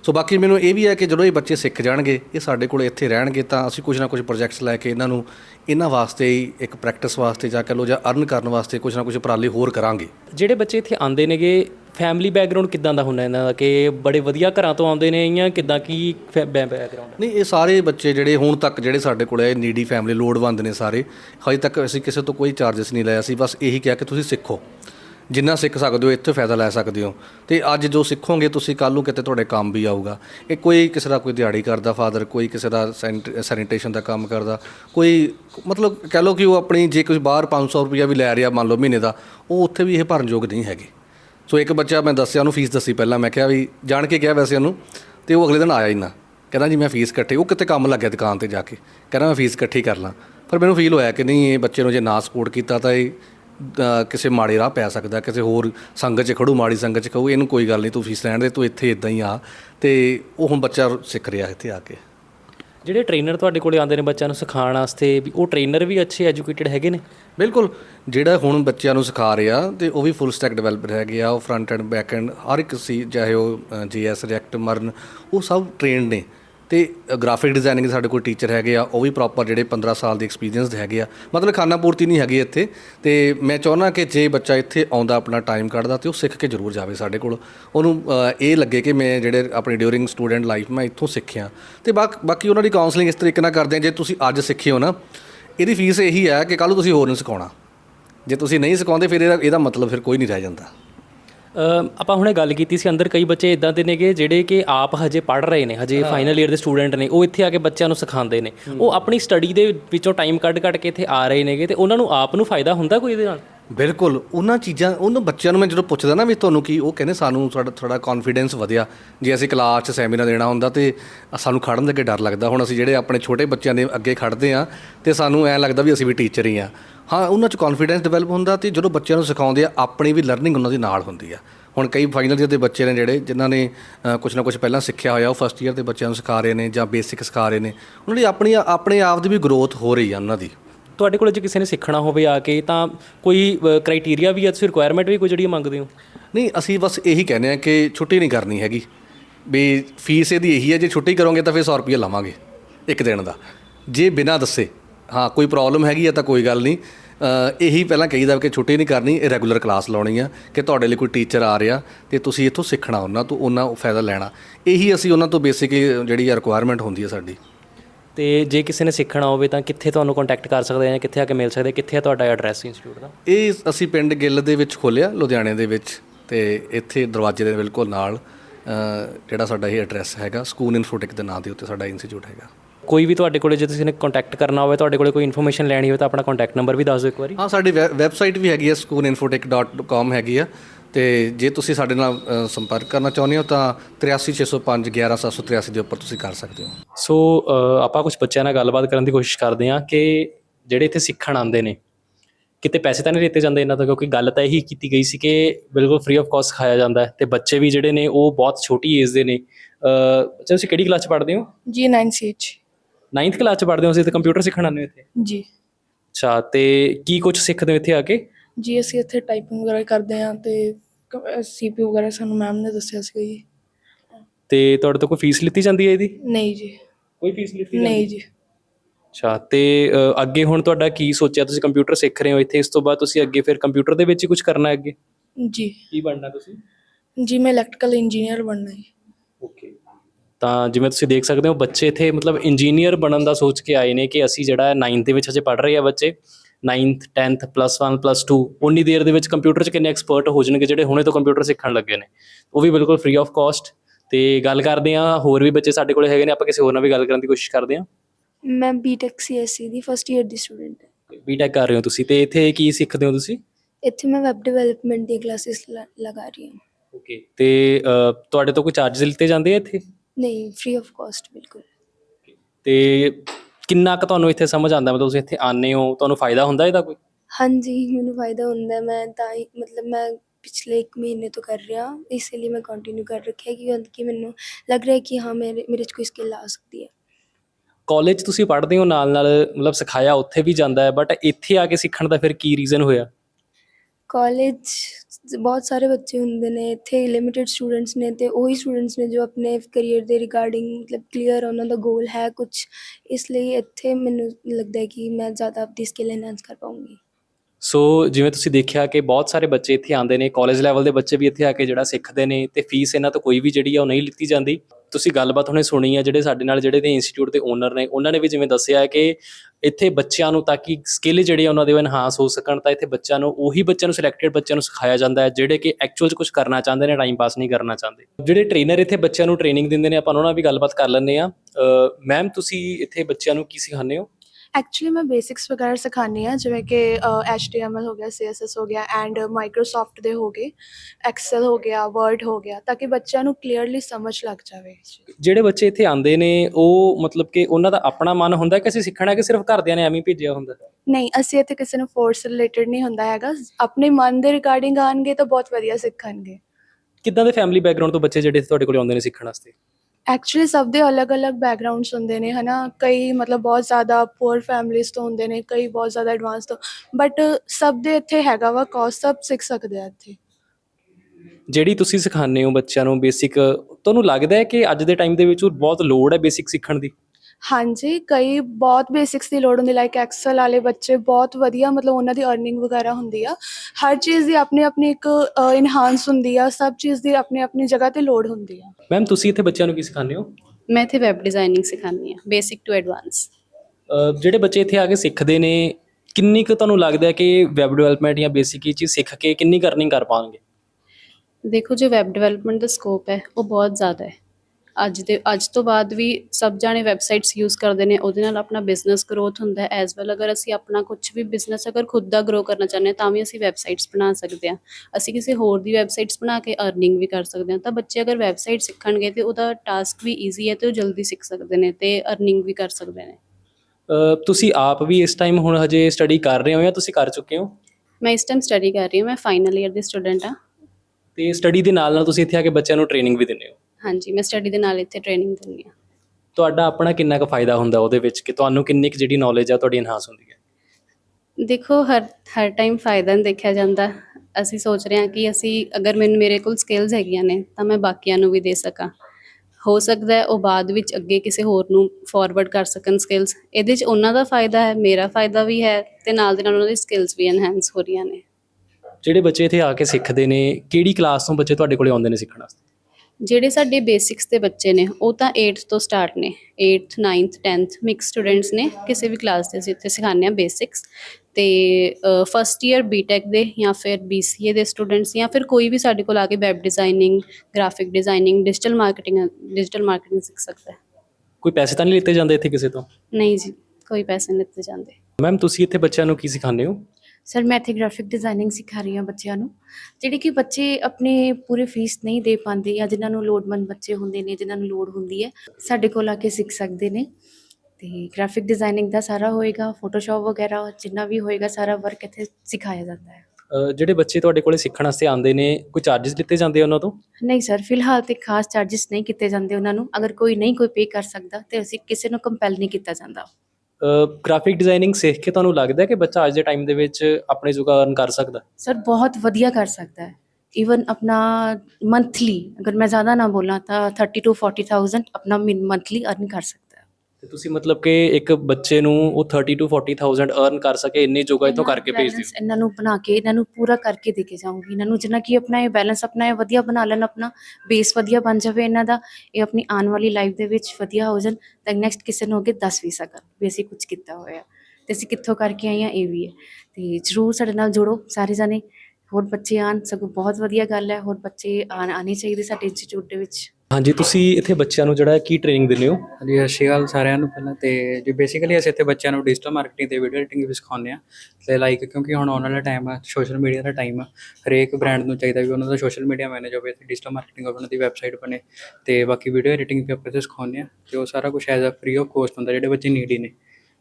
ਸੋ ਬਾਕੀ ਮੈਨੂੰ ਇਹ ਵੀ ਹੈ ਕਿ ਜਦੋਂ ਇਹ ਬੱਚੇ ਸਿੱਖ ਜਾਣਗੇ, ਇਹ ਸਾਡੇ ਕੋਲ ਇੱਥੇ ਰਹਿਣਗੇ ਤਾਂ ਅਸੀਂ ਕੁਝ ਨਾ ਕੁਝ ਪ੍ਰੋਜੈਕਟਸ ਲੈ ਕੇ ਇਹਨਾਂ ਨੂੰ ਇਹਨਾਂ ਵਾਸਤੇ ਹੀ ਇੱਕ ਪ੍ਰੈਕਟਿਸ ਵਾਸਤੇ ਜਾਂ ਕਹ ਲਓ ਜਾਂ ਅਰਨ ਕਰਨ ਵਾਸਤੇ ਕੁਝ ਨਾ ਕੁਝ ਉਪਰਾਲੇ ਹੋਰ ਕਰਾਂਗੇ। ਜਿਹੜੇ ਬੱਚੇ ਇੱਥੇ ਆਉਂਦੇ ਨੇਗੇ ਫੈਮਿਲੀ ਬੈਕਗ੍ਰਾਉਂਡ ਕਿੱਦਾਂ ਦਾ ਹੁੰਦਾ ਇਹਨਾਂ ਦਾ? ਕਿ ਬੜੇ ਵਧੀਆ ਘਰਾਂ ਤੋਂ ਆਉਂਦੇ ਨੇ ਜਾਂ ਕਿੱਦਾਂ ਕੀ ਬੈਕਗ੍ਰਾਉਂਡ ਨਹੀਂ, ਇਹ ਸਾਰੇ ਬੱਚੇ ਜਿਹੜੇ ਹੁਣ ਤੱਕ ਜਿਹੜੇ ਸਾਡੇ ਕੋਲ ਹੈ ਨੀਡੀ ਫੈਮਿਲੀ ਲੋੜਵੰਦ ਨੇ ਸਾਰੇ, ਹਜੇ ਤੱਕ ਅਸੀਂ ਕਿਸੇ ਤੋਂ ਕੋਈ ਚਾਰजेस ਨਹੀਂ ਲਿਆ ਸੀ ਬਸ ਇਹੀ ਕਿਹਾ ਕਿ ਤੁਸੀਂ ਸਿੱਖੋ। ਜਿੰਨਾ ਸਿੱਖ ਸਕਦੇ ਹੋ, ਇੱਥੇ ਫਾਇਦਾ ਲੈ ਸਕਦੇ ਹੋ। ਤੇ ਅੱਜ ਜੋ ਸਿੱਖੋਗੇ, ਤੁਸੀਂ ਕੱਲ ਨੂੰ ਕਿਤੇ ਤੁਹਾਡੇ ਕੰਮ ਵੀ ਆਊਗਾ। ਇਹ ਕੋਈ ਕਿਸੇ ਦਾ ਕੋਈ ਦਿਹਾੜੀ ਕਰਦਾ ਫਾਦਰ ਕੋਈ ਕਿਸੇ ਦਾ ਸੈਨੀਟੇਸ਼ਨ ਦਾ ਕੰਮ ਕਰਦਾ। ਕੋਈ ਮਤਲਬ ਕਹਿ ਲਓ ਕਿ ਉਹ ਆਪਣੀ ਜੇ ਕੋਈ ਬਾਹਰ 500 ਰੁਪਇਆ ਵੀ ਲੈ ਰਿਹਾ, ਮੰਨ ਲਓ ਮਹੀਨੇ ਦਾ, ਉਹ ਉੱਥੇ ਵੀ ਇਹ ਭਰਨ ਯੋਗ ਨਹੀਂ ਹੈਗੇ। ਸੋ ਇੱਕ ਬੱਚਾ ਮੈਂ ਦੱਸਿਆ, ਉਹਨੂੰ ਫੀਸ ਦੱਸੀ ਪਹਿਲਾਂ। ਮੈਂ ਕਿਹਾ ਵੀ ਜਾਣ ਕੇ ਕਿਹਾ ਵੈਸੇ ਉਹਨੂੰ, ਤੇ ਉਹ ਅਗਲੇ ਦਿਨ ਆਇਆ ਹੀ ਨਾ। ਕਹਿੰਦਾ ਜੀ, ਮੈਂ ਫੀਸ ਇਕੱਠੀ, ਉਹ ਕਿਤੇ ਕੰਮ ਲੱਗਿਆ ਦੁਕਾਨ ਤੇ ਜਾ ਕੇ। ਕਹਿੰਦਾ ਮੈਂ ਫੀਸ ਇਕੱਠੀ ਕਰ ਲਾਂ। ਪਰ ਮੈਨੂੰ ਫੀਲ ਹੋਇਆ ਕਿ ਨਹੀਂ, ਇਹ ਬੱਚੇ ਨੂੰ ਜੇ ਨਾ ਸਪੋਰਟ ਕੀਤਾ ਤਾਂ ਇਹ ਕਿਸੇ ਮਾੜੇ ਰਾਹ ਪੈ ਸਕਦਾ, ਕਿਸੇ ਹੋਰ ਸੰਗਤ 'ਚ ਖੜੂ, ਮਾੜੀ ਸੰਗਤ 'ਚ ਕਹੂ ਇਹਨੂੰ ਕੋਈ ਗੱਲ ਨਹੀਂ, ਤੂੰ ਫੀਸ ਲੈਣ ਦੇ, ਤੂੰ ਇੱਥੇ ਇਦਾਂ ਹੀ ਆ। ਤੇ ਉਹ ਹੁਣ ਬੱਚਾ ਸਿੱਖ ਰਿਹਾ ਇੱਥੇ ਆ ਕੇ। ਜਿਹੜੇ ਟ੍ਰੇਨਰ ਤੁਹਾਡੇ ਕੋਲੇ ਆਉਂਦੇ ਨੇ ਬੱਚਿਆਂ ਨੂੰ ਸਿਖਾਉਣ ਵਾਸਤੇ, ਵੀ ਉਹ ਟ੍ਰੇਨਰ ਵੀ ਅੱਛੇ ਐਜੂਕੇਟਿਡ ਹੈਗੇ ਨੇ? ਬਿਲਕੁਲ। ਜਿਹੜਾ ਹੁਣ ਬੱਚਿਆਂ ਨੂੰ ਸਿਖਾ ਰਿਹਾ, ਤੇ ਉਹ ਵੀ ਫੁੱਲ ਸਟੈਕ ਡਿਵੈਲਪਰ ਹੈਗੇ ਆ, ਉਹ ਫਰੰਟ ਐਂਡ ਬੈਕ ਐਂਡ ਹਰ ਇੱਕ ਸੀ, ਚਾਹੇ ਉਹ ਜੀਐਸ ਰਿਐਕਟ ਮਰਨ ਉਹ ਸਭ ਟ੍ਰੇਨਡ ਨੇ। ਤੇ ਗ੍ਰਾਫਿਕ ਡਿਜ਼ਾਈਨਿੰਗ ਸਾਡੇ ਕੋਲ ਟੀਚਰ ਹੈਗੇ ਆ, ਉਹ ਵੀ ਪ੍ਰੋਪਰ ਜਿਹੜੇ 15 ਸਾਲ ਦੇ ਐਕਸਪੀਰੀਅੰਸ ਹੈਗੇ ਆ। ਮਤਲਬ ਖਾਨਾ ਪੂਰਤੀ ਨਹੀਂ ਹੈਗੀ ਇੱਥੇ ਤੇ ਮੈਂ ਚਾਹੁੰਦਾ ਕਿ ਜੇ ਬੱਚਾ ਇੱਥੇ ਆਉਂਦਾ ਆਪਣਾ ਟਾਈਮ ਕੱਢਦਾ ਤੇ ਉਹ ਸਿੱਖ ਕੇ ਜ਼ਰੂਰ ਜਾਵੇ ਸਾਡੇ ਕੋਲ। ਉਹਨੂੰ ਇਹ ਲੱਗੇ ਕਿ ਮੈਂ ਜਿਹੜੇ ਆਪਣੀ ਡਿਊਰਿੰਗ ਸਟੂਡੈਂਟ ਲਾਈਫ ਮੈਂ ਇੱਥੋਂ ਸਿੱਖਿਆ। ਤੇ ਬਾਕ- ਬਾਕੀ ਉਹਨਾਂ ਦੀ ਕਾਉਂਸਲਿੰਗ ਇਸ ਤਰੀਕੇ ਨਾਲ ਕਰਦੇ ਆ, ਜੇ ਤੁਸੀਂ ਅੱਜ ਸਿੱਖੇ ਹੋ ਨਾ, ਇਹਦੀ ਫੀਸ ਇਹੀ ਹੈ ਕਿ ਕੱਲ ਨੂੰ ਤੁਸੀਂ ਹੋਰ ਨੂੰ ਸਿਖਾਉਣਾ। ਜੇ ਤੁਸੀਂ ਨਹੀਂ ਸਿਖਾਉਂਦੇ ਫਿਰ ਇਹਦਾ ਇਹਦਾ ਮਤਲਬ ਫਿਰ ਕੋਈ ਨਹੀਂ ਰਹਿ ਜਾਂਦਾ। ਆਪਾਂ ਹੁਣੇ ਗੱਲ ਕੀਤੀ ਸੀ ਅੰਦਰ ਕਈ ਬੱਚੇ ਇਦਾਂ ਦੇ ਨੇਗੇ ਜਿਹੜੇ ਕਿ ਆਪ ਹਜੇ ਪੜ੍ਹ ਰਹੇ ਨੇ ਹਜੇ ਫਾਈਨਲ ਈਅਰ ਦੇ ਸਟੂਡੈਂਟ ਨੇ ਉਹ ਇੱਥੇ ਆ ਕੇ ਬੱਚਿਆਂ ਨੂੰ ਸਿਖਾਉਂਦੇ ਨੇ। ਉਹ ਆਪਣੀ ਸਟੱਡੀ ਦੇ ਵਿੱਚੋਂ ਟਾਈਮ ਕੱਢ ਕੱਢ ਕੇ ਇੱਥੇ ਆ ਰਹੇ ਨੇਗੇ ਤੇ ਉਹਨਾਂ ਨੂੰ ਆਪ ਨੂੰ ਫਾਇਦਾ ਹੁੰਦਾ ਕੋਈ ਇਹਦੇ ਨਾਲ? ਬਿਲਕੁਲ ਉਹਨਾਂ ਚੀਜ਼ਾਂ ਉਹਨਾਂ ਬੱਚਿਆਂ ਨੂੰ ਮੈਂ ਜਦੋਂ ਪੁੱਛਦਾ ਨਾ ਵੀ ਤੁਹਾਨੂੰ ਕੀ ਉਹ ਕਹਿੰਦੇ ਸਾਨੂੰ ਸਾਡਾ ਥੋੜਾ ਕੌਨਫੀਡੈਂਸ ਵਧਿਆ। ਜੇ ਅਸੀਂ ਕਲਾਸ 'ਚ ਸੈਮੀਨਾਰ ਦੇਣਾ ਹੁੰਦਾ ਤੇ ਸਾਨੂੰ ਖੜਨ ਦੇ ਅੱਗੇ ਡਰ ਲੱਗਦਾ। ਹੁਣ ਅਸੀਂ ਜਿਹੜੇ ਆਪਣੇ ਛੋਟੇ ਬੱਚਿਆਂ ਦੇ ਅੱਗੇ ਖੜਦੇ ਆ ਤੇ ਸਾਨੂੰ ਐਂ ਲੱਗਦਾ ਵੀ ਅਸੀਂ ਵੀ ਟੀਚਰ ਹੀ ਆ ਹਾਂ ਉਹਨਾਂ 'ਚ ਕੌਨਫੀਡੈਂਸ ਡਿਵੈਲਪ ਹੁੰਦਾ ਤੇ ਜਦੋਂ ਬੱਚਿਆਂ ਨੂੰ ਸਿਖਾਉਂਦੇ ਆ ਆਪਣੀ ਵੀ ਲਰਨਿੰਗ ਉਹਨਾਂ ਦੇ ਨਾਲ ਹੁੰਦੀ ਆ। ਹੁਣ ਕਈ ਫਾਈਨਲ ਈਅਰ ਦੇ ਬੱਚੇ ਨੇ ਜਿਹੜੇ ਜਿਨ੍ਹਾਂ ਨੇ ਅ, ਕੁਛ ਨਾ ਕੁਛ ਪਹਿਲਾਂ ਸਿੱਖਿਆ ਹੋਇਆ ਉਹ ਫਸਟ ਈਅਰ ਦੇ ਬੱਚਿਆਂ ਨੂੰ ਸਿਖਾ ਰਹੇ ਨੇ ਜਾਂ ਬੇਸਿਕ ਸਿਖਾ ਰਹੇ ਨੇ। ਉਹਨਾਂ ਦੀ ਆਪਣੀ ਆਪਣੇ ਆਪ ਦੀ ਵੀ ਗਰੋਥ ਹੋ ਰਹੀ ਆ ਉਹਨਾਂ ਦੀ। ਤੁਹਾਡੇ ਕੋਲ ਜੇ ਕਿਸੇ ਨੇ ਸਿੱਖਣਾ ਹੋਵੇ ਆ ਕੇ, ਤਾਂ ਕੋਈ ਕ੍ਰਾਈਟੇਰੀਆ ਵੀ ਹੈ ਤੁਸੀਂ ਰਿਕੁਆਇਰਮੈਂਟ ਵੀ ਕੋਈ ਜਿਹੜੀ ਮੰਗਦੇ ਹੋ? ਨਹੀਂ, ਅਸੀਂ ਬਸ ਇਹੀ ਕਹਿੰਦੇ ਆ ਕਿ ਛੁੱਟੀ ਨਹੀਂ ਕਰਨੀ ਹੈਗੀ। ਵੀ ਫੀਸ ਇਹਦੀ ਇਹੀ ਹੈ, ਜੇ ਛੁੱਟੀ ਕਰੋਗੇ ਤਾਂ ਫਿਰ 100 ਰੁਪਏ ਲਵਾਂਗੇ, ਇੱਕ ਦਿਨ ਦਾ। ਜੇ ਬਿਨਾਂ ਦੱਸੇ, ਹਾਂ, ਕੋਈ ਪ੍ਰੋਬਲਮ ਹੈਗੀ ਆ ਤਾਂ ਕੋਈ ਗੱਲ ਨਹੀਂ। ਇਹੀ ਪਹਿਲਾਂ ਕਹੀਦਾ ਕਿ ਛੁੱਟੀ ਨਹੀਂ ਕਰਨੀ, ਇਹ ਰੈਗੂਲਰ ਕਲਾਸ ਲਾਉਣੀ ਆ ਕਿ ਤੁਹਾਡੇ ਲਈ ਕੋਈ ਟੀਚਰ ਆ ਰਿਹਾ ਤੇ ਤੁਸੀਂ ਇੱਥੋਂ ਸਿੱਖਣਾ ਉਹਨਾਂ ਤੋਂ, ਉਹਨਾਂ ਫਾਇਦਾ ਲੈਣਾ। ਇਹੀ ਅਸੀਂ ਉਹਨਾਂ ਤੋਂ ਬੇਸਿਕਲੀ ਜਿਹੜੀ ਰਿਕੁਆਇਰਮੈਂਟ ਹੁੰਦੀ ਹੈ ਸਾਡੀ। ਤੇ ਜੇ ਕਿਸੇ ਨੇ ਸਿੱਖਣਾ ਹੋਵੇ ਤਾਂ ਕਿੱਥੇ ਤੁਹਾਨੂੰ ਕੰਟੈਕਟ ਕਰ ਸਕਦੇ ਆ ਕਿੱਥੇ ਆ ਕੇ ਮਿਲ ਸਕਦੇ? ਕਿੱਥੇ ਆ ਤੁਹਾਡਾ ਐਡਰੈਸ ਇੰਸਟੀਚਿਊਟ ਦਾ? ਇਹ ਅਸੀਂ ਪਿੰਡ ਗਿੱਲ ਦੇ ਵਿੱਚ ਖੋਲਿਆ ਲੁਧਿਆਣੇ ਦੇ ਵਿੱਚ ਤੇ ਇੱਥੇ ਦਰਵਾਜ਼ੇ ਦੇ ਬਿਲਕੁਲ ਨਾਲ ਜਿਹੜਾ ਸਾਡਾ ਇਹ ਐਡਰੈਸ ਹੈਗਾ ਸਕੂਲ ਇਨਫੋਟੈਕ ਦੇ ਨਾਂ ਦੇ ਉੱਤੇ ਸਾਡਾ ਇੰਸਟੀਚਿਊਟ ਹੈਗਾ। ਕੋਈ ਵੀ ਤੁਹਾਡੇ ਕੋਲੇ ਜੇ ਤੁਸੀਂ ਨੇ ਕੰਟੈਕਟ ਕਰਨਾ ਹੋਵੇ ਤੁਹਾਡੇ ਕੋਲੇ ਕੋਈ ਇਨਫੋਰਮੇਸ਼ਨ ਲੈਣੀ ਹੋਵੇ ਤਾਂ ਆਪਣਾ ਕੰਟੈਕਟ ਨੰਬਰ ਵੀ ਦੱਸ ਦਿਓ ਇੱਕ ਵਾਰੀ। ਹਾਂ ਸਾਡੀ ਵੈਬਸਾਈਟ ਵੀ ਹੈਗੀ ਹੈ schoolinfotech.com ਹੈਗੀ ਆ। ਤੇ ਜੇ ਤੁਸੀਂ ਸਾਡੇ ਨਾਲ ਅ, ਸੰਪਰਕ ਕਰਨਾ ਚਾਹੁੰਦੇ ਹੋ ਤਾਂ 83605 11783 ਦੇ ਉੱਪਰ ਤੁਸੀਂ ਕਰ ਸਕਦੇ ਹੋ। ਸੋ ਅ, ਆਪਾਂ ਕੁਝ ਬੱਚਿਆਂ ਨਾਲ ਗੱਲਬਾਤ ਕਰਨ ਦੀ ਕੋਸ਼ਿਸ਼ ਕਰਦੇ ਹਾਂ ਕਿ ਜਿਹੜੇ ਇੱਥੇ ਸਿੱਖਣ ਆਉਂਦੇ ਨੇ ਕਿਤੇ ਪੈਸੇ ਤਾਂ ਨਹੀਂ ਦਿੱਤੇ ਜਾਂਦੇ ਇਹਨਾਂ ਤੋਂ ਕਿਉਂਕਿ ਗੱਲ ਤਾਂ ਇਹੀ ਕੀਤੀ ਗਈ ਸੀ ਕਿ ਬਿਲਕੁਲ ਫ੍ਰੀ ਆਫ ਕਾਸਟ ਸਿਖਾਇਆ ਜਾਂਦਾ ਹੈ ਤੇ ਬੱਚੇ ਵੀ ਜਿਹੜੇ ਨੇ ਉਹ ਬਹੁਤ ਛੋਟੀ ਏਜ ਦੇ ਨੇ। ਅ, ਬੱਚੇ ਤੁਸੀਂ ਕਿਹੜੀ ਕਲਾਸ ਚ ਪੜ੍ਹਦੇ ਹੋ? ਜੀ 9ch 9th ਕਲਾਸ ਚ ਪੜ੍ਹਦੇ ਹੋ ਤੁਸੀਂ ਤੇ ਕੰਪਿਊਟਰ ਸਿੱਖਣ ਆਉਂਦੇ ਹੋ ਇੱਥੇ? ਜੀ। ਅੱਛਾ ਤੇ ਕੀ ਕੁਝ ਸਿੱਖਦੇ ਹੋ ਇੱਥੇ ਆ ਕੇ? ਜੀ ਅਸੀਂ ਇੱਥੇ ਟਾਈਪਿੰਗ ਵਗੈਰਾ ਕਰਦੇ ਹਾਂ ਤੇ ਸੀਪੀ ਵਗੈਰਾ ਸਾਨੂੰ ਮੈਮ ਨੇ ਦੱਸਿਆ ਸੀਗਾ ਜੀ। ਤੇ ਤੁਹਾਡੇ ਤੋਂ ਕੋਈ ਫੀਸ ਲਿੱਤੀ ਜਾਂਦੀ ਹੈ ਇਹਦੀ? ਨਹੀਂ ਜੀ। ਕੋਈ ਫੀਸ ਲਿੱਤੀ ਨਹੀਂ ਜੀ। ਅੱਛਾ ਤੇ ਅ, ਅੱਗੇ ਹੁਣ ਤੁਹਾਡਾ ਕੀ ਸੋਚਿਆ? ਤੁਸੀਂ ਕੰਪਿਊਟਰ ਸਿੱਖ ਰਹੇ ਹੋ ਇੱਥੇ ਇਸ ਤੋਂ ਬਾਅਦ ਤੁਸੀਂ ਅੱਗੇ ਫਿਰ ਕੰਪਿਊਟਰ ਦੇ ਵਿੱਚ ਹੀ ਕੁਝ ਕਰਨਾ ਹੈ ਅੱਗੇ? ਜੀ। ਕੀ ਬਣਨਾ ਤੁਸੀਂ? ਜੀ ਮੈਂ ਇਲੈਕਟ੍ਰੀਕਲ ਇੰਜੀਨੀਅਰ ਬਣਨਾ ਹੈ ਓਕੇ ਤਾਂ ਜਿਵੇਂ ਤੁਸੀਂ ਦੇਖ ਸਕਦੇ ਹੋ ਬੱਚੇ ਇੱਥੇ ਮਤਲਬ ਇੰਜੀਨੀਅਰ ਬਣਨ ਦਾ ਸੋਚ ਕੇ ਆਏ ਨੇ ਕਿ ਅਸੀਂ ਜਿਹੜਾ 9th ਦੇ ਵਿੱਚ ਹਜੇ ਪੜ ਰਹੇ ਆ ਬੱਚੇ। 9th 10th ਪਲੱਸ 1 ਪਲੱਸ 2 ਉਨੀ ਦੇਰ ਦੇ ਵਿੱਚ ਕੰਪਿਊਟਰ 'ਚ ਕਿੰਨੇ ਐਕਸਪਰਟ ਹੋ ਜਾਣਗੇ ਜਿਹੜੇ ਹੁਣੇ ਤੋਂ ਕੰਪਿਊਟਰ ਸਿੱਖਣ ਲੱਗੇ ਨੇ। ਉਹ ਵੀ ਬਿਲਕੁਲ ਫ੍ਰੀ ਆਫ ਕਾਸਟ ਤੇ ਗੱਲ ਕਰਦੇ ਆ ਹੋਰ ਵੀ ਬੱਚੇ ਸਾਡੇ ਕੋਲੇ ਹੈਗੇ ਨੇ ਆਪਾਂ ਕਿਸੇ ਹੋਰ ਨਾਲ ਵੀ ਗੱਲ ਕਰਨ ਦੀ ਕੋਸ਼ਿਸ਼ ਕਰਦੇ ਆ ਮੈਂ ਬੀਟੈਕ ਸੀਐਸਸੀ ਦੀ ਫਸਟ ਈਅਰ ਦੀ ਸਟੂਡੈਂਟ ਹਾਂ। ਬੀਟੈਕ ਕਰ ਰਹੇ ਹੋ ਤੁਸੀਂ ਤੇ ਇੱਥੇ ਕੀ ਸਿੱਖਦੇ ਹੋ ਤੁਸੀਂ? ਇੱਥੇ ਮੈਂ ਵੈਬ ਡਿਵੈਲਪਮੈਂਟ ਦੀ ਕਲਾਸਿਸ ਲਗਾ ਰਹੀ ਹਾਂ। ਓਕੇ ਤੇ ਅ, ਤੁਹਾਡੇ ਤੋਂ ਕੋਈ ਚਾਰजेस ਲਿੱਤੇ ਜਾਂਦੇ ਆ ਇੱਥੇ? ਨਹੀਂ ਫ੍ਰੀ ਆਫ ਕਾਸਟ ਬਿਲਕੁਲ। ਤੇ ਕਿੰਨਾ ਕੁ ਤੁਹਾਨੂੰ ਇੱਥੇ ਸਮਝ ਆਉਂਦਾ? ਮਤਲਬ ਤੁਸੀਂ ਇੱਥੇ ਆਨੇ ਹੋ ਤੁਹਾਨੂੰ ਫਾਇਦਾ ਹੁੰਦਾ ਇਹਦਾ ਕੋਈ? ਹਾਂਜੀ ਮੈਨੂੰ ਫਾਇਦਾ ਹੁੰਦਾ। ਹੈ। ਮੈਂ ਤਾਂ ਹੀ ਮਤਲਬ ਮੈਂ ਪਿਛਲੇ 1 ਮਹੀਨੇ ਤੋਂ ਕਰ ਰਿਹਾ। ਇਸ ਲਈ ਮੈਂ ਕੰਟੀਨਿਊ ਕਰ ਰੱਖਿਆ ਕਿ ਕਿ ਮੈਨੂੰ ਲੱਗ ਰਿਹਾ ਹੈ ਕਿ ਹਾਂ ਮੇਰੇ ਮੇਰੇ 'ਚ ਕੋਈ ਸਕਿੱਲ ਆ ਸਕਦੀ ਹੈ। ਕਾਲਜ ਤੁਸੀਂ ਪੜ੍ਹਦੇ ਹੋ ਨਾਲ ਨਾਲ ਮਤਲਬ ਸਿਖਾਇਆ ਉੱਥੇ ਵੀ ਜਾਂਦਾ ਹੈ ਬਟ ਇੱਥੇ ਆ ਕੇ ਸਿੱਖਣ ਦਾ ਫਿਰ ਕੀ ਰੀਜ਼ਨ ਹੋਇਆ? ਕਾਲਜ ਬਹੁਤ ਸਾਰੇ ਬੱਚੇ ਹੁੰਦੇ ਨੇ, ਇੱਥੇ ਲਿਮਿਟਿਡ ਸਟੂਡੈਂਟਸ ਨੇ ਤੇ ਉਹੀ ਸਟੂਡੈਂਟਸ ਨੇ ਜੋ ਆਪਣੇ ਕੈਰੀਅਰ ਦੇ ਰਿਗਾਰਡਿੰਗ ਮਤਲਬ ਕਲੀਅਰ ਉਹਨਾਂ ਦਾ ਗੋਲ ਹੈ ਕੁਝ ਇਸ ਲਈ ਇੱਥੇ ਮੈਨੂੰ ਲੱਗਦਾ ਹੈ ਕਿ ਮੈਂ ਜ਼ਿਆਦਾ ਆਪਣੀ ਸਕਿੱਲ ਐਨਹਾਂਸ ਕਰ ਪਾਉਂਗੀ ਸੋ ਜਿਵੇਂ ਤੁਸੀਂ ਦੇਖਿਆ ਕਿ ਬਹੁਤ ਸਾਰੇ ਬੱਚੇ ਇੱਥੇ ਆਉਂਦੇ ਨੇ ਕਾਲਜ ਲੈਵਲ ਦੇ ਬੱਚੇ ਵੀ ਇੱਥੇ ਆ ਕੇ ਜਿਹੜਾ ਸਿੱਖਦੇ ਨੇ ਤੇ ਫੀਸ ਇਹਨਾਂ ਤੋਂ ਕੋਈ ਵੀ ਜਿਹੜੀ ਆ ਉਹ ਨਹੀਂ ਲਿੱਤੀ ਜਾਂਦੀ। ਤੁਸੀਂ ਗੱਲਬਾਤ ਹੁਣੇ ਸੁਣੀ ਹੈ ਜਿਹੜੇ ਸਾਡੇ ਨਾਲ ਜਿਹੜੇ ਦੇ ਇੰਸਟੀਚਿਊਟ ਦੇ ਓਨਰ ਨੇ, ਉਹਨਾਂ ਨੇ ਵੀ ਜਿਵੇਂ ਦੱਸਿਆ ਹੈ ਕਿ ਇੱਥੇ ਬੱਚਿਆਂ ਨੂੰ ਤਾਂ ਕਿ ਸਕਿੱਲ ਜਿਹੜੇ ਉਹਨਾਂ ਦੇ ਇਨਹਾਂਸ ਹੋ ਸਕਣ, ਤਾਂ ਇੱਥੇ ਬੱਚਿਆਂ ਨੂੰ, ਉਹੀ ਬੱਚਿਆਂ ਨੂੰ ਸਿਲੈਕਟਡ ਬੱਚਿਆਂ ਨੂੰ ਸਿਖਾਇਆ ਜਾਂਦਾ ਹੈ, ਜਿਹੜੇ ਕਿ ਐਕਚੁਅਲ 'ਚ ਕੁਝ ਕਰਨਾ ਚਾਹੁੰਦੇ ਨੇ ਟਾਈਮ ਪਾਸ ਨਹੀਂ ਕਰਨਾ ਚਾਹੁੰਦੇ। ਜਿਹੜੇ ਟ੍ਰੇਨਰ ਇੱਥੇ ਬੱਚਿਆਂ ਨੂੰ ਟ੍ਰੇਨਿੰਗ ਦਿੰਦੇ ਨੇ, ਆਪਾਂ ਉਹਨਾਂ ਨਾਲ ਵੀ ਗੱਲਬਾਤ ਕਰ ਲੈਂਦੇ ਆ ਮੈਮ ਤੁਸੀਂ ਇੱਥੇ ਬੱਚਿਆਂ ਨੂੰ ਕੀ ਸਿਖਾਉਂਦੇ ਹੋ? ਐਕਚੁਅਲੀ ਮੈਂ ਬੇਸਿਕਸ ਵਗੈਰਾ ਸਿਖਾਉਂਦੀ ਹਾਂ ਜਿਵੇਂ ਕਿ HTML ਹੋ ਗਿਆ CSS ਹੋ ਗਿਆ ਐਂਡ ਮਾਈਕਰੋਸਾਫਟ ਦੇ ਹੋ ਗਏ ਐਕਸਲ ਹੋ ਗਿਆ ਵਰਡ ਹੋ ਗਿਆ ਤਾਂ ਕਿ ਬੱਚਿਆਂ ਨੂੰ ਕਲੀਅਰਲੀ ਸਮਝ ਲੱਗ ਜਾਵੇ ਜਿਹੜੇ ਬੱਚੇ ਇੱਥੇ ਆਉਂਦੇ ਨੇ ਉਹ ਮਤਲਬ ਕਿ ਉਹਨਾਂ ਦਾ ਆਪਣਾ ਮਨ ਹੁੰਦਾ ਕਿ ਅਸੀਂ ਸਿੱਖਣਾ ਕਿ ਸਿਰਫ ਘਰਦਿਆਂ ਨੇ ਐਵੇਂ ਹੀ ਭੇਜਿਆ ਹੁੰਦਾ? ਨਹੀਂ ਅਸੀਂ ਇੱਥੇ ਕਿਸੇ ਨੂੰ ਫੋਰਸ ਰਿਲੇਟਡ ਨਹੀਂ ਹੁੰਦਾ ਹੈਗਾ। ਆਪਣੇ ਮਨ ਦੇ ਰਿਗਾਰਡਿੰਗ ਆਣਗੇ ਤਾਂ ਬਹੁਤ ਵਧੀਆ ਸਿੱਖਣਗੇ। ਕਿੱਦਾਂ ਦੇ ਫੈਮਿਲੀ ਬੈਕਗ੍ਰਾਉਂਡ ਤੋਂ ਬੱਚੇ ਜਿਹੜੇ ਤੁਹਾਡੇ ਕੋਲ ਆਉਂਦੇ ਨੇ ਸਿੱਖਣ ਵਾਸਤੇ? ਐਕਚੁਅਲੀ ਸਭ ਦੇ ਅਲੱਗ-ਅਲੱਗ ਬੈਕਗ੍ਰਾਉਂਡਸ ਹੁੰਦੇ ਨੇ, ਹਨਾ? ਕਈ ਮਤਲਬ ਬਹੁਤ ਜ਼ਿਆਦਾ ਪੂਅਰ ਫੈਮਿਲੀਜ਼ ਤੋਂ ਹੁੰਦੇ ਨੇ, ਕਈ ਬਹੁਤ ਜ਼ਿਆਦਾ ਐਡਵਾਂਸ ਤੋਂ। ਬਟ ਸਭ ਦੇ ਇੱਥੇ ਹੈਗਾ ਵਾ ਕੌਸ ਸਭ ਸਿੱਖ ਸਕਦੇ ਆ ਇੱਥੇ। ਜਿਹੜੀ ਤੁਸੀਂ ਸਿਖਾਉਂਦੇ ਹੋ ਬੱਚਿਆਂ ਨੂੰ ਬੇਸਿਕ ਤੁਹਾਨੂੰ ਲੱਗਦਾ ਹੈ ਕਿ ਅੱਜ ਦੇ ਟਾਈਮ ਦੇ ਵਿੱਚ ਉਹ ਬਹੁਤ ਲੋੜ ਹੈ ਬੇਸਿਕ ਸਿੱਖਣ ਦੀ? ਹਾਂਜੀ ਕਈ ਬਹੁਤ ਬੇਸਿਕਸ ਦੀ ਲੋੜ ਹੁੰਦੀ ਲਾਈਕ ਐਕਸਲ ਵਾਲੇ ਬੱਚੇ ਬਹੁਤ ਵਧੀਆ ਮਤਲਬ ਉਹਨਾਂ ਦੀ ਅਰਨਿੰਗ ਵਗੈਰਾ ਹੁੰਦੀ ਆ। ਹਰ ਚੀਜ਼ ਦੀ ਆਪਣੀ ਆਪਣੀ ਇੱਕ ਇਨਹਾਂਸ ਹੁੰਦੀ ਆ ਸਭ ਚੀਜ਼ ਦੀ ਆਪਣੀ ਆਪਣੀ ਜਗ੍ਹਾ ਤੇ ਲੋੜ ਹੁੰਦੀ ਆ। ਮੈਮ ਤੁਸੀਂ ਇੱਥੇ ਬੱਚਿਆਂ ਨੂੰ ਕੀ ਸਿਖਾਉਂਦੇ ਹੋ? ਮੈਂ ਇੱਥੇ ਵੈਬ ਡਿਜ਼ਾਈਨਿੰਗ ਸਿਖਾਉਂਦੀ ਹਾਂ ਬੇਸਿਕ ਟੂ ਐਡਵਾਂਸ ਜਿਹੜੇ ਬੱਚੇ ਇੱਥੇ ਆ ਕੇ ਸਿੱਖਦੇ ਨੇ ਕਿੰਨੀ ਕੁ ਤੁਹਾਨੂੰ ਲੱਗਦਾ ਹੈ ਕਿ ਵੈਬ ਡਿਵੈਲਪਮੈਂਟ ਜਾਂ ਬੇਸਿਕ ਇਹ ਚੀਜ਼ ਸਿੱਖ ਕੇ ਕਿੰਨੀ ਕਰਨਿੰਗ ਕਰ ਪਾਉਣਗੇ? ਦੇਖੋ ਜੋ ਵੈਬ ਡਿਵੈਲਪਮੈਂਟ ਦਾ ਸਕੋਪ ਹੈ ਉਹ ਬਹੁਤ ਜ਼ਿਆਦਾ ਹੈ। ਅੱਜ ਦੇ ਅੱਜ ਤੋਂ ਬਾਅਦ ਵੀ ਸਭ ਜਾਣੇ ਵੈਬਸਾਈਟਸ ਯੂਜ਼ ਕਰਦੇ ਨੇ ਉਹਦੇ ਨਾਲ ਆਪਣਾ ਬਿਜ਼ਨਸ ਗਰੋਥ ਹੁੰਦਾ ਹੈ ਐਜ਼ ਵੈਲ ਅਗਰ ਅਸੀਂ ਆਪਣਾ ਕੁਝ ਵੀ ਬਿਜ਼ਨਸ ਅਗਰ ਖੁਦ ਦਾ ਗਰੋ ਕਰਨਾ ਚਾਹੁੰਦੇ ਹਾਂ ਤਾਂ ਵੀ ਅਸੀਂ ਵੈਬਸਾਈਟਸ ਬਣਾ ਸਕਦੇ ਹਾਂ। ਅਸੀਂ ਕਿਸੇ ਹੋਰ ਦੀ ਵੈਬਸਾਈਟਸ ਬਣਾ ਕੇ ਅਰਨਿੰਗ ਵੀ ਕਰ ਸਕਦੇ ਹਾਂ ਤਾਂ ਬੱਚੇ ਅਗਰ ਵੈਬਸਾਈਟ ਸਿੱਖਣਗੇ ਤੇ ਉਹਦਾ ਟਾਸਕ ਵੀ ਈਜ਼ੀ ਹੈ ਤੇ ਉਹ ਜਲਦੀ ਸਿੱਖ ਸਕਦੇ ਨੇ ਤੇ ਅਰਨਿੰਗ ਵੀ ਕਰ ਸਕਦੇ ਨੇ। ਤੁਸੀਂ ਆਪ ਵੀ ਇਸ ਟਾਈਮ ਹੁਣ ਹਜੇ ਸਟੱਡੀ ਕਰ ਰਹੇ ਹੋ ਜਾਂ ਤੁਸੀਂ ਕਰ ਚੁੱਕੇ ਹੋ? ਮੈਂ ਇਸ ਟਾਈਮ ਸਟੱਡੀ ਕਰ ਰਹੀ ਹਾਂ ਮੈਂ ਫਾਈਨਲ ਈਅਰ ਦੀ ਸਟੂਡੈਂਟ ਹਾਂ। ਤੇ ਸਟੱਡੀ ਦੇ ਨਾਲ ਨਾਲ ਤੁਸੀਂ ਇੱਥੇ ਆ ਕੇ ਬੱਚਿਆਂ ਨੂੰ ਟ੍ਰੇਨਿੰਗ ਵੀ ਦਿੰਦੇ ਹੋ? ਹਾਂਜੀ ਮੈਂ ਸਟੱਡੀ ਦੇ ਨਾਲ ਇੱਥੇ ਟ੍ਰੇਨਿੰਗ ਦਿੰਦੀ ਹਾਂ। ਤੁਹਾਡਾ ਆਪਣਾ ਕਿੰਨਾ ਕੁ ਫਾਇਦਾ ਹੁੰਦਾ ਉਹਦੇ ਵਿੱਚ ਕਿ ਤੁਹਾਨੂੰ ਕਿੰਨੀ ਕੁ ਜਿਹੜੀ ਨੌਲੇਜ ਆ ਤੁਹਾਡੀ ਇਨਹਾਂਸ ਹੁੰਦੀ ਹੈ? ਦੇਖੋ ਹਰ ਹਰ ਟਾਈਮ ਫਾਇਦਾ ਨਹੀਂ ਦੇਖਿਆ ਜਾਂਦਾ। ਅਸੀਂ ਸੋਚ ਰਹੇ ਹਾਂ ਕਿ ਅਸੀਂ ਅਗਰ ਮੈਨੂੰ ਮੇਰੇ ਕੋਲ ਸਕਿੱਲਸ ਹੈਗੀਆਂ ਨੇ ਤਾਂ ਮੈਂ ਬਾਕੀਆਂ ਨੂੰ ਵੀ ਦੇ ਸਕਾਂ। ਹੋ ਸਕਦਾ ਹੈ ਉਹ ਬਾਅਦ ਵਿੱਚ ਅੱਗੇ ਕਿਸੇ ਹੋਰ ਨੂੰ ਫਾਰਵਰਡ ਕਰ ਸਕਣ ਸਕਿੱਲਸ ਇਹਦੇ 'ਚ ਉਹਨਾਂ ਦਾ ਫਾਇਦਾ ਹੈ ਮੇਰਾ ਫਾਇਦਾ ਵੀ ਹੈ ਤੇ ਨਾਲ ਦੇ ਨਾਲ ਉਹਨਾਂ ਦੀ ਸਕਿੱਲਸ ਵੀ ਐਨਹਾਂਸ ਹੋ ਰਹੀਆਂ ਨੇ। ਜਿਹੜੇ ਬੱਚੇ ਇੱਥੇ ਆ ਕੇ ਸਿੱਖਦੇ ਨੇ ਕਿਹੜੀ ਕਲਾਸ ਤੋਂ ਬੱਚੇ ਤੁਹਾਡੇ ਕੋਲੇ ਆਉਂਦੇ ਨੇ ਸਿੱਖਣ ਵਾਸਤੇ? ਜਿਹੜੇ ਸਾਡੇ ਬੇਸਿਕਸ ਦੇ ਬੱਚੇ ਨੇ ਉਹ ਤਾਂ 8th ਤੋਂ ਸਟਾਰਟ ਨੇ 8th 9th 10th mix students ਨੇ ਕਿਸੇ ਵੀ ਕਲਾਸ ਦੇ ਅਸੀਂ ਇੱਥੇ ਸਿਖਾਉਂਦੇ ਹਾਂ ਬੇਸਿਕਸ ਤੇ ਫਸਟ ਈਅਰ ਬੀਟੈਕ ਦੇ ਜਾਂ ਫਿਰ BCA ਦੇ ਸਟੂਡੈਂਟਸ ਜਾਂ ਫਿਰ ਕੋਈ ਵੀ ਸਾਡੇ ਕੋਲ ਆ ਕੇ web designing graphic designing digital marketing digital marketing ਸਿੱਖ ਸਕਦਾ ਹੈ। ਕੋਈ ਪੈਸੇ ਤਾਂ ਨਹੀਂ ਲਿੱਤੇ ਜਾਂਦੇ ਇੱਥੇ ਕਿਸੇ ਤੋਂ? ਨਹੀਂ ਜੀ ਕੋਈ ਪੈਸੇ ਨਹੀਂ ਦਿੱਤੇ ਜਾਂਦੇ। ਮੈਮ ਤੁਸੀਂ ਇੱਥੇ ਬੱਚਿਆਂ ਨੂੰ ਕੀ ਸਿਖਾਉਂਦੇ ਹੋ? ਸਰ ਮੈਂ ਇੱਥੇ ਗ੍ਰਾਫਿਕ ਡਿਜ਼ਾਈਨਿੰਗ ਸਿਖਾ ਰਹੀ ਹਾਂ ਬੱਚਿਆਂ ਨੂੰ। ਜਿਹੜੇ ਕਿ ਬੱਚੇ ਆਪਣੇ ਪੂਰੇ ਫੀਸ ਨਹੀਂ ਦੇ ਪਾਉਂਦੇ ਜਾਂ ਜਿਨ੍ਹਾਂ ਨੂੰ ਲੋੜਮੰਦ ਬੱਚੇ ਹੁੰਦੇ ਨੇ ਜਿਨ੍ਹਾਂ ਨੂੰ ਲੋੜ ਹੁੰਦੀ ਹੈ ਸਾਡੇ ਕੋਲ ਆ ਕੇ ਸਿੱਖ ਸਕਦੇ ਨੇ। ਤੇ ਗ੍ਰਾਫਿਕ ਡਿਜ਼ਾਈਨਿੰਗ ਦਾ ਸਾਰਾ ਹੋਏਗਾ ਫੋਟੋਸ਼ਾਪ ਵਗੈਰਾ ਜਿੰਨਾ ਵੀ ਹੋਏਗਾ ਸਾਰਾ ਵਰਕ ਇੱਥੇ ਸਿਖਾਇਆ ਜਾਂਦਾ ਹੈ। ਜਿਹੜੇ ਬੱਚੇ ਤੁਹਾਡੇ ਕੋਲੇ ਸਿੱਖਣ ਵਾਸਤੇ ਆਉਂਦੇ ਨੇ ਕੋਈ ਚਾਰजेस ਦਿੱਤੇ ਜਾਂਦੇ ਉਹਨਾਂ ਤੋਂ? ਨਹੀਂ ਸਰ ਫਿਲਹਾਲ ਤੇ ਖਾਸ ਚਾਰजेस ਨਹੀਂ ਕੀਤੇ ਜਾਂਦੇ ਉਹਨਾਂ ਨੂੰ। ਅਗਰ ਕੋਈ ਨਹੀਂ ਕੋਈ ਪੇ ਕਰ ਸਕਦਾ ਤੇ ਅਸੀਂ ਕਿਸੇ ਨੂੰ ਕੰਪੈਲ ਨਹੀਂ ਕੀਤਾ ਜਾਂਦਾ। ਗ੍ਰਾਫਿਕ ਡਿਜ਼ਾਈਨਿੰਗ ਸਿੱਖ ਕੇ ਤੁਹਾਨੂੰ ਲੱਗਦਾ ਹੈ ਕਿ ਬੱਚਾ ਅੱਜ ਦੇ ਟਾਈਮ ਦੇ ਵਿੱਚ ਆਪਣੇ ਜੁਗਾ ਅਰਨ ਕਰ ਸਕਦਾ? ਸਰ ਬਹੁਤ ਵਧੀਆ ਕਰ ਸਕਦਾ ਹੈ। ਇਵਨ ਆਪਣਾ ਮੰਥਲੀ ਅਗਰ ਮੈਂ ਜ਼ਿਆਦਾ ਨਾ ਬੋਲਾਂ ਤਾਂ 30 ਤੋਂ 40000 ਆਪਣਾ ਮੰਥਲੀ ਅਰਨ ਕਰ ਸਕਦਾ ਹੈ। ਤੇ ਤੁਸੀਂ ਮਤਲਬ ਕਿ ਇੱਕ ਬੱਚੇ ਨੂੰ ਉਹ 30 ਤੋਂ 40000 ਅਰਨ ਕਰ ਸਕੇ ਇੰਨੀ ਜੋਗਾ ਇਥੋਂ ਕਰਕੇ ਭੇਜ ਦਿਓ। ਇਹਨਾਂ ਨੂੰ ਬਣਾ ਕੇ ਇਹਨਾਂ ਨੂੰ ਪੂਰਾ ਕਰਕੇ ਦੇ ਕੇ ਜਾਊਂਗੀ। ਇਹਨਾਂ ਨੂੰ ਜਿੰਨਾ ਕਿ ਆਪਣਾ ਇਹ ਬੈਲੈਂਸ ਆਪਣਾ ਇਹ ਵਧੀਆ ਬਣਾ ਲੈਣ ਆਪਣਾ ਬੇਸ ਵਧੀਆ ਬਣ ਜਾਵੇ ਇਹਨਾਂ ਦਾ ਇਹ ਆਪਣੀ ਆਉਣ ਵਾਲੀ ਲਾਈਫ ਦੇ ਵਿੱਚ ਵਧੀਆ ਹੋ ਜਾਣ ਤਾਂ ਨੈਕਸਟ ਕਿਸੇ ਨੂੰ ਅੱਗੇ ਦੱਸ ਵੀ ਸਕਣ ਵੀ ਅਸੀਂ ਕੁਝ ਕੀਤਾ ਹੋਇਆ ਤੇ ਅਸੀਂ ਕਿੱਥੋਂ ਕਰਕੇ ਆਏ ਹਾਂ ਇਹ ਵੀ ਹੈ। ਤੇ ਜਰੂਰ ਸਾਡੇ ਨਾਲ ਜੁੜੋ ਸਾਰੇ ਜਾਣੇ ਹੋਰ ਬੱਚੇ ਆਣ ਸਗੋਂ ਬਹੁਤ ਵਧੀਆ ਗੱਲ ਹੈ ਹੋਰ ਬੱਚੇ ਆਣ ਚਾਹੀਦੇ ਸਾਡੇ ਇੰਸਟੀਚਿਊਟ ਦੇ ਵਿੱਚ। ਹਾਂਜੀ, ਤੁਸੀਂ ਇੱਥੇ ਬੱਚਿਆਂ ਨੂੰ ਜਿਹੜਾ ਕੀ ਟ੍ਰੇਨਿੰਗ ਦਿੰਦੇ ਹੋ? ਹਾਂਜੀ, ਸਤਿ ਸ਼੍ਰੀ ਅਕਾਲ ਸਾਰਿਆਂ ਨੂੰ ਪਹਿਲਾਂ ਤੇ ਜੋ ਬੇਸਿਕਲੀ ਅਸੀਂ ਇੱਥੇ ਬੱਚਿਆਂ ਨੂੰ ਡਿਜੀਟਲ ਮਾਰਕੀਟਿੰਗ ਤੇ ਵੀਡੀਓ ਐਡੀਟਿੰਗ ਵੀ ਸਿਖਾਉਂਦੇ ਆ ਤੇ ਲਾਈਕ ਕਿਉਂਕਿ ਹੁਣ ਆਉਣ ਵਾਲਾ ਟਾਈਮ ਆ ਸੋਸ਼ਲ ਮੀਡੀਆ ਦਾ ਟਾਈਮ ਆ, ਹਰੇਕ ਬ੍ਰਾਂਡ ਨੂੰ ਚਾਹੀਦਾ ਵੀ ਉਹਨਾਂ ਦਾ ਸੋਸ਼ਲ ਮੀਡੀਆ ਮੈਨੇਜ ਹੋਵੇ ਤੇ ਡਿਜੀਟਲ ਮਾਰਕੀਟਿੰਗ ਹੋਵੇ ਉਹਨਾਂ ਦੀ ਵੈਬਸਾਈਟ ਬਣੇ ਤੇ ਬਾਕੀ ਵੀਡੀਓ ਐਡੀਟਿੰਗ ਵੀ ਆਪਾਂ ਇੱਥੇ ਸਿਖਾਉਂਦੇ ਆ ਤੇ ਉਹ ਸਾਰਾ ਕੁਝ as uh free of cost ਹੁੰਦਾ, ਜਿਹੜੇ ਬੱਚੇ ਨੀਡੀ ਨੇ,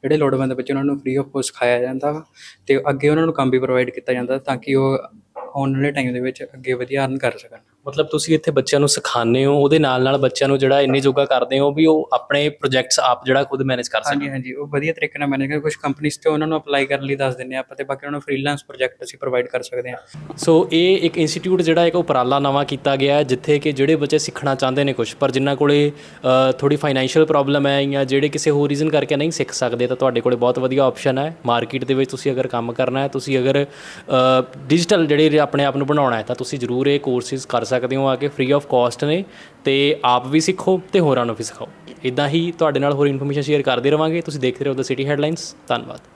ਜਿਹੜੇ ਲੋੜਵੰਦ ਬੱਚੇ ਉਹਨਾਂ ਨੂੰ ਫ੍ਰੀ ਆਫ ਕੋਸਟ ਸਿਖਾਇਆ ਜਾਂਦਾ ਵਾ ਤੇ ਅੱਗੇ ਉਹਨਾਂ ਨੂੰ ਕੰਮ ਵੀ ਪ੍ਰੋਵਾਈਡ ਕੀਤਾ ਜਾਂਦਾ ਤਾਂ ਕਿ ਉਹ ਆਉਣ ਵਾਲੇ ਟਾਈਮ ਦੇ ਵਿੱਚ ਅੱਗੇ ਵਧੀਆ ਅਰਨ ਕਰ ਸਕਣ। ਮਤਲਬ ਤੁਸੀਂ ਇੱਥੇ ਬੱਚਿਆਂ ਨੂੰ ਸਿਖਾਉਂਦੇ ਹੋ ਉਹਦੇ ਨਾਲ ਨਾਲ ਬੱਚਿਆਂ ਨੂੰ ਜਿਹੜਾ ਇੰਨੀ ਜੋਗਾ ਕਰਦੇ ਹੋ ਵੀ ਉਹ ਆਪਣੇ ਪ੍ਰੋਜੈਕਟਸ ਆਪ ਜਿਹੜਾ ਖੁਦ ਮੈਨੇਜ ਕਰ ਸਕਣ। ਹਾਂਜੀ ਹਾਂਜੀ ਉਹ ਵਧੀਆ ਤਰੀਕੇ ਨਾਲ ਮੈਨੇਜ ਕਰ ਕੁਝ ਕੰਪਨੀਆਂ ਤੇ ਉਹਨਾਂ ਨੂੰ ਅਪਲਾਈ ਕਰਨ ਲਈ ਦੱਸ ਦਿੰਦੇ ਆ ਆਪਾਂ ਤੇ ਬਾਕੀ ਉਹਨਾਂ ਨੂੰ ਫ੍ਰੀਲਾਂਸ ਪ੍ਰੋਜੈਕਟ ਅਸੀਂ ਪ੍ਰੋਵਾਈਡ ਕਰ ਸਕਦੇ ਹਾਂ। ਸੋ ਇਹ ਇੱਕ ਇੰਸਟੀਚਿਊਟ ਜਿਹੜਾ ਇੱਕ ਉਪਰਾਲਾ ਨਵਾਂ ਕੀਤਾ ਗਿਆ ਹੈ ਜਿੱਥੇ ਕਿ ਜਿਹੜੇ ਬੱਚੇ ਸਿੱਖਣਾ ਚਾਹੁੰਦੇ ਨੇ ਕੁਝ ਪਰ ਜਿਨ੍ਹਾਂ ਕੋਲੇ ਥੋੜੀ ਫਾਈਨੈਂਸ਼ੀਅਲ ਪ੍ਰੋਬਲਮ ਹੈ ਜਾਂ ਜਿਹੜੇ ਕਿਸੇ ਹੋਰ ਰੀਜ਼ਨ ਕਰਕੇ ਨਹੀਂ ਸਿੱਖ ਸਕਦੇ ਤਾਂ ਤੁਹਾਡੇ ਕੋਲੇ ਬਹੁਤ ਵਧੀਆ ਆਪਸ਼ਨ ਹੈ। ਮਾਰਕੀਟ ਦੇ ਵਿੱਚ ਤੁਸੀਂ ਅਗਰ ਕੰਮ ਕਰਨਾ ਹੈ ਤੁਸੀਂ ਅਗਰ ਡਿਜੀਟਲ ਜਿਹੜੇ ਆਪਣੇ ਆਪ ਨੂੰ ਬਣਾਉਣਾ ਹੈ ਤਾਂ ਤੁਸੀਂ ਜ਼ਰੂਰ ਇਹ ਕੋਰਸਿਸ ਕਰ ਸਕਦੇ ਹੋ ਆ ਕੇ ਫ੍ਰੀ ਆਫ ਕਾਸਟ ਨੇ ਤੇ ਆਪ ਵੀ ਸਿੱਖੋ ਤੇ ਹੋਰਾਂ ਨੂੰ ਵੀ ਸਿਖਾਓ। ਇਦਾਂ ਹੀ ਤੁਹਾਡੇ ਨਾਲ ਹੋਰ ਇਨਫੋਰਮੇਸ਼ਨ ਸ਼ੇਅਰ ਕਰਦੇ ਰਵਾਂਗੇ। ਤੁਸੀਂ ਦੇਖਦੇ ਰਹੋ ਦ ਸਿਟੀ ਹੈਡਲਾਈਨਸ ਧੰਨਵਾਦ।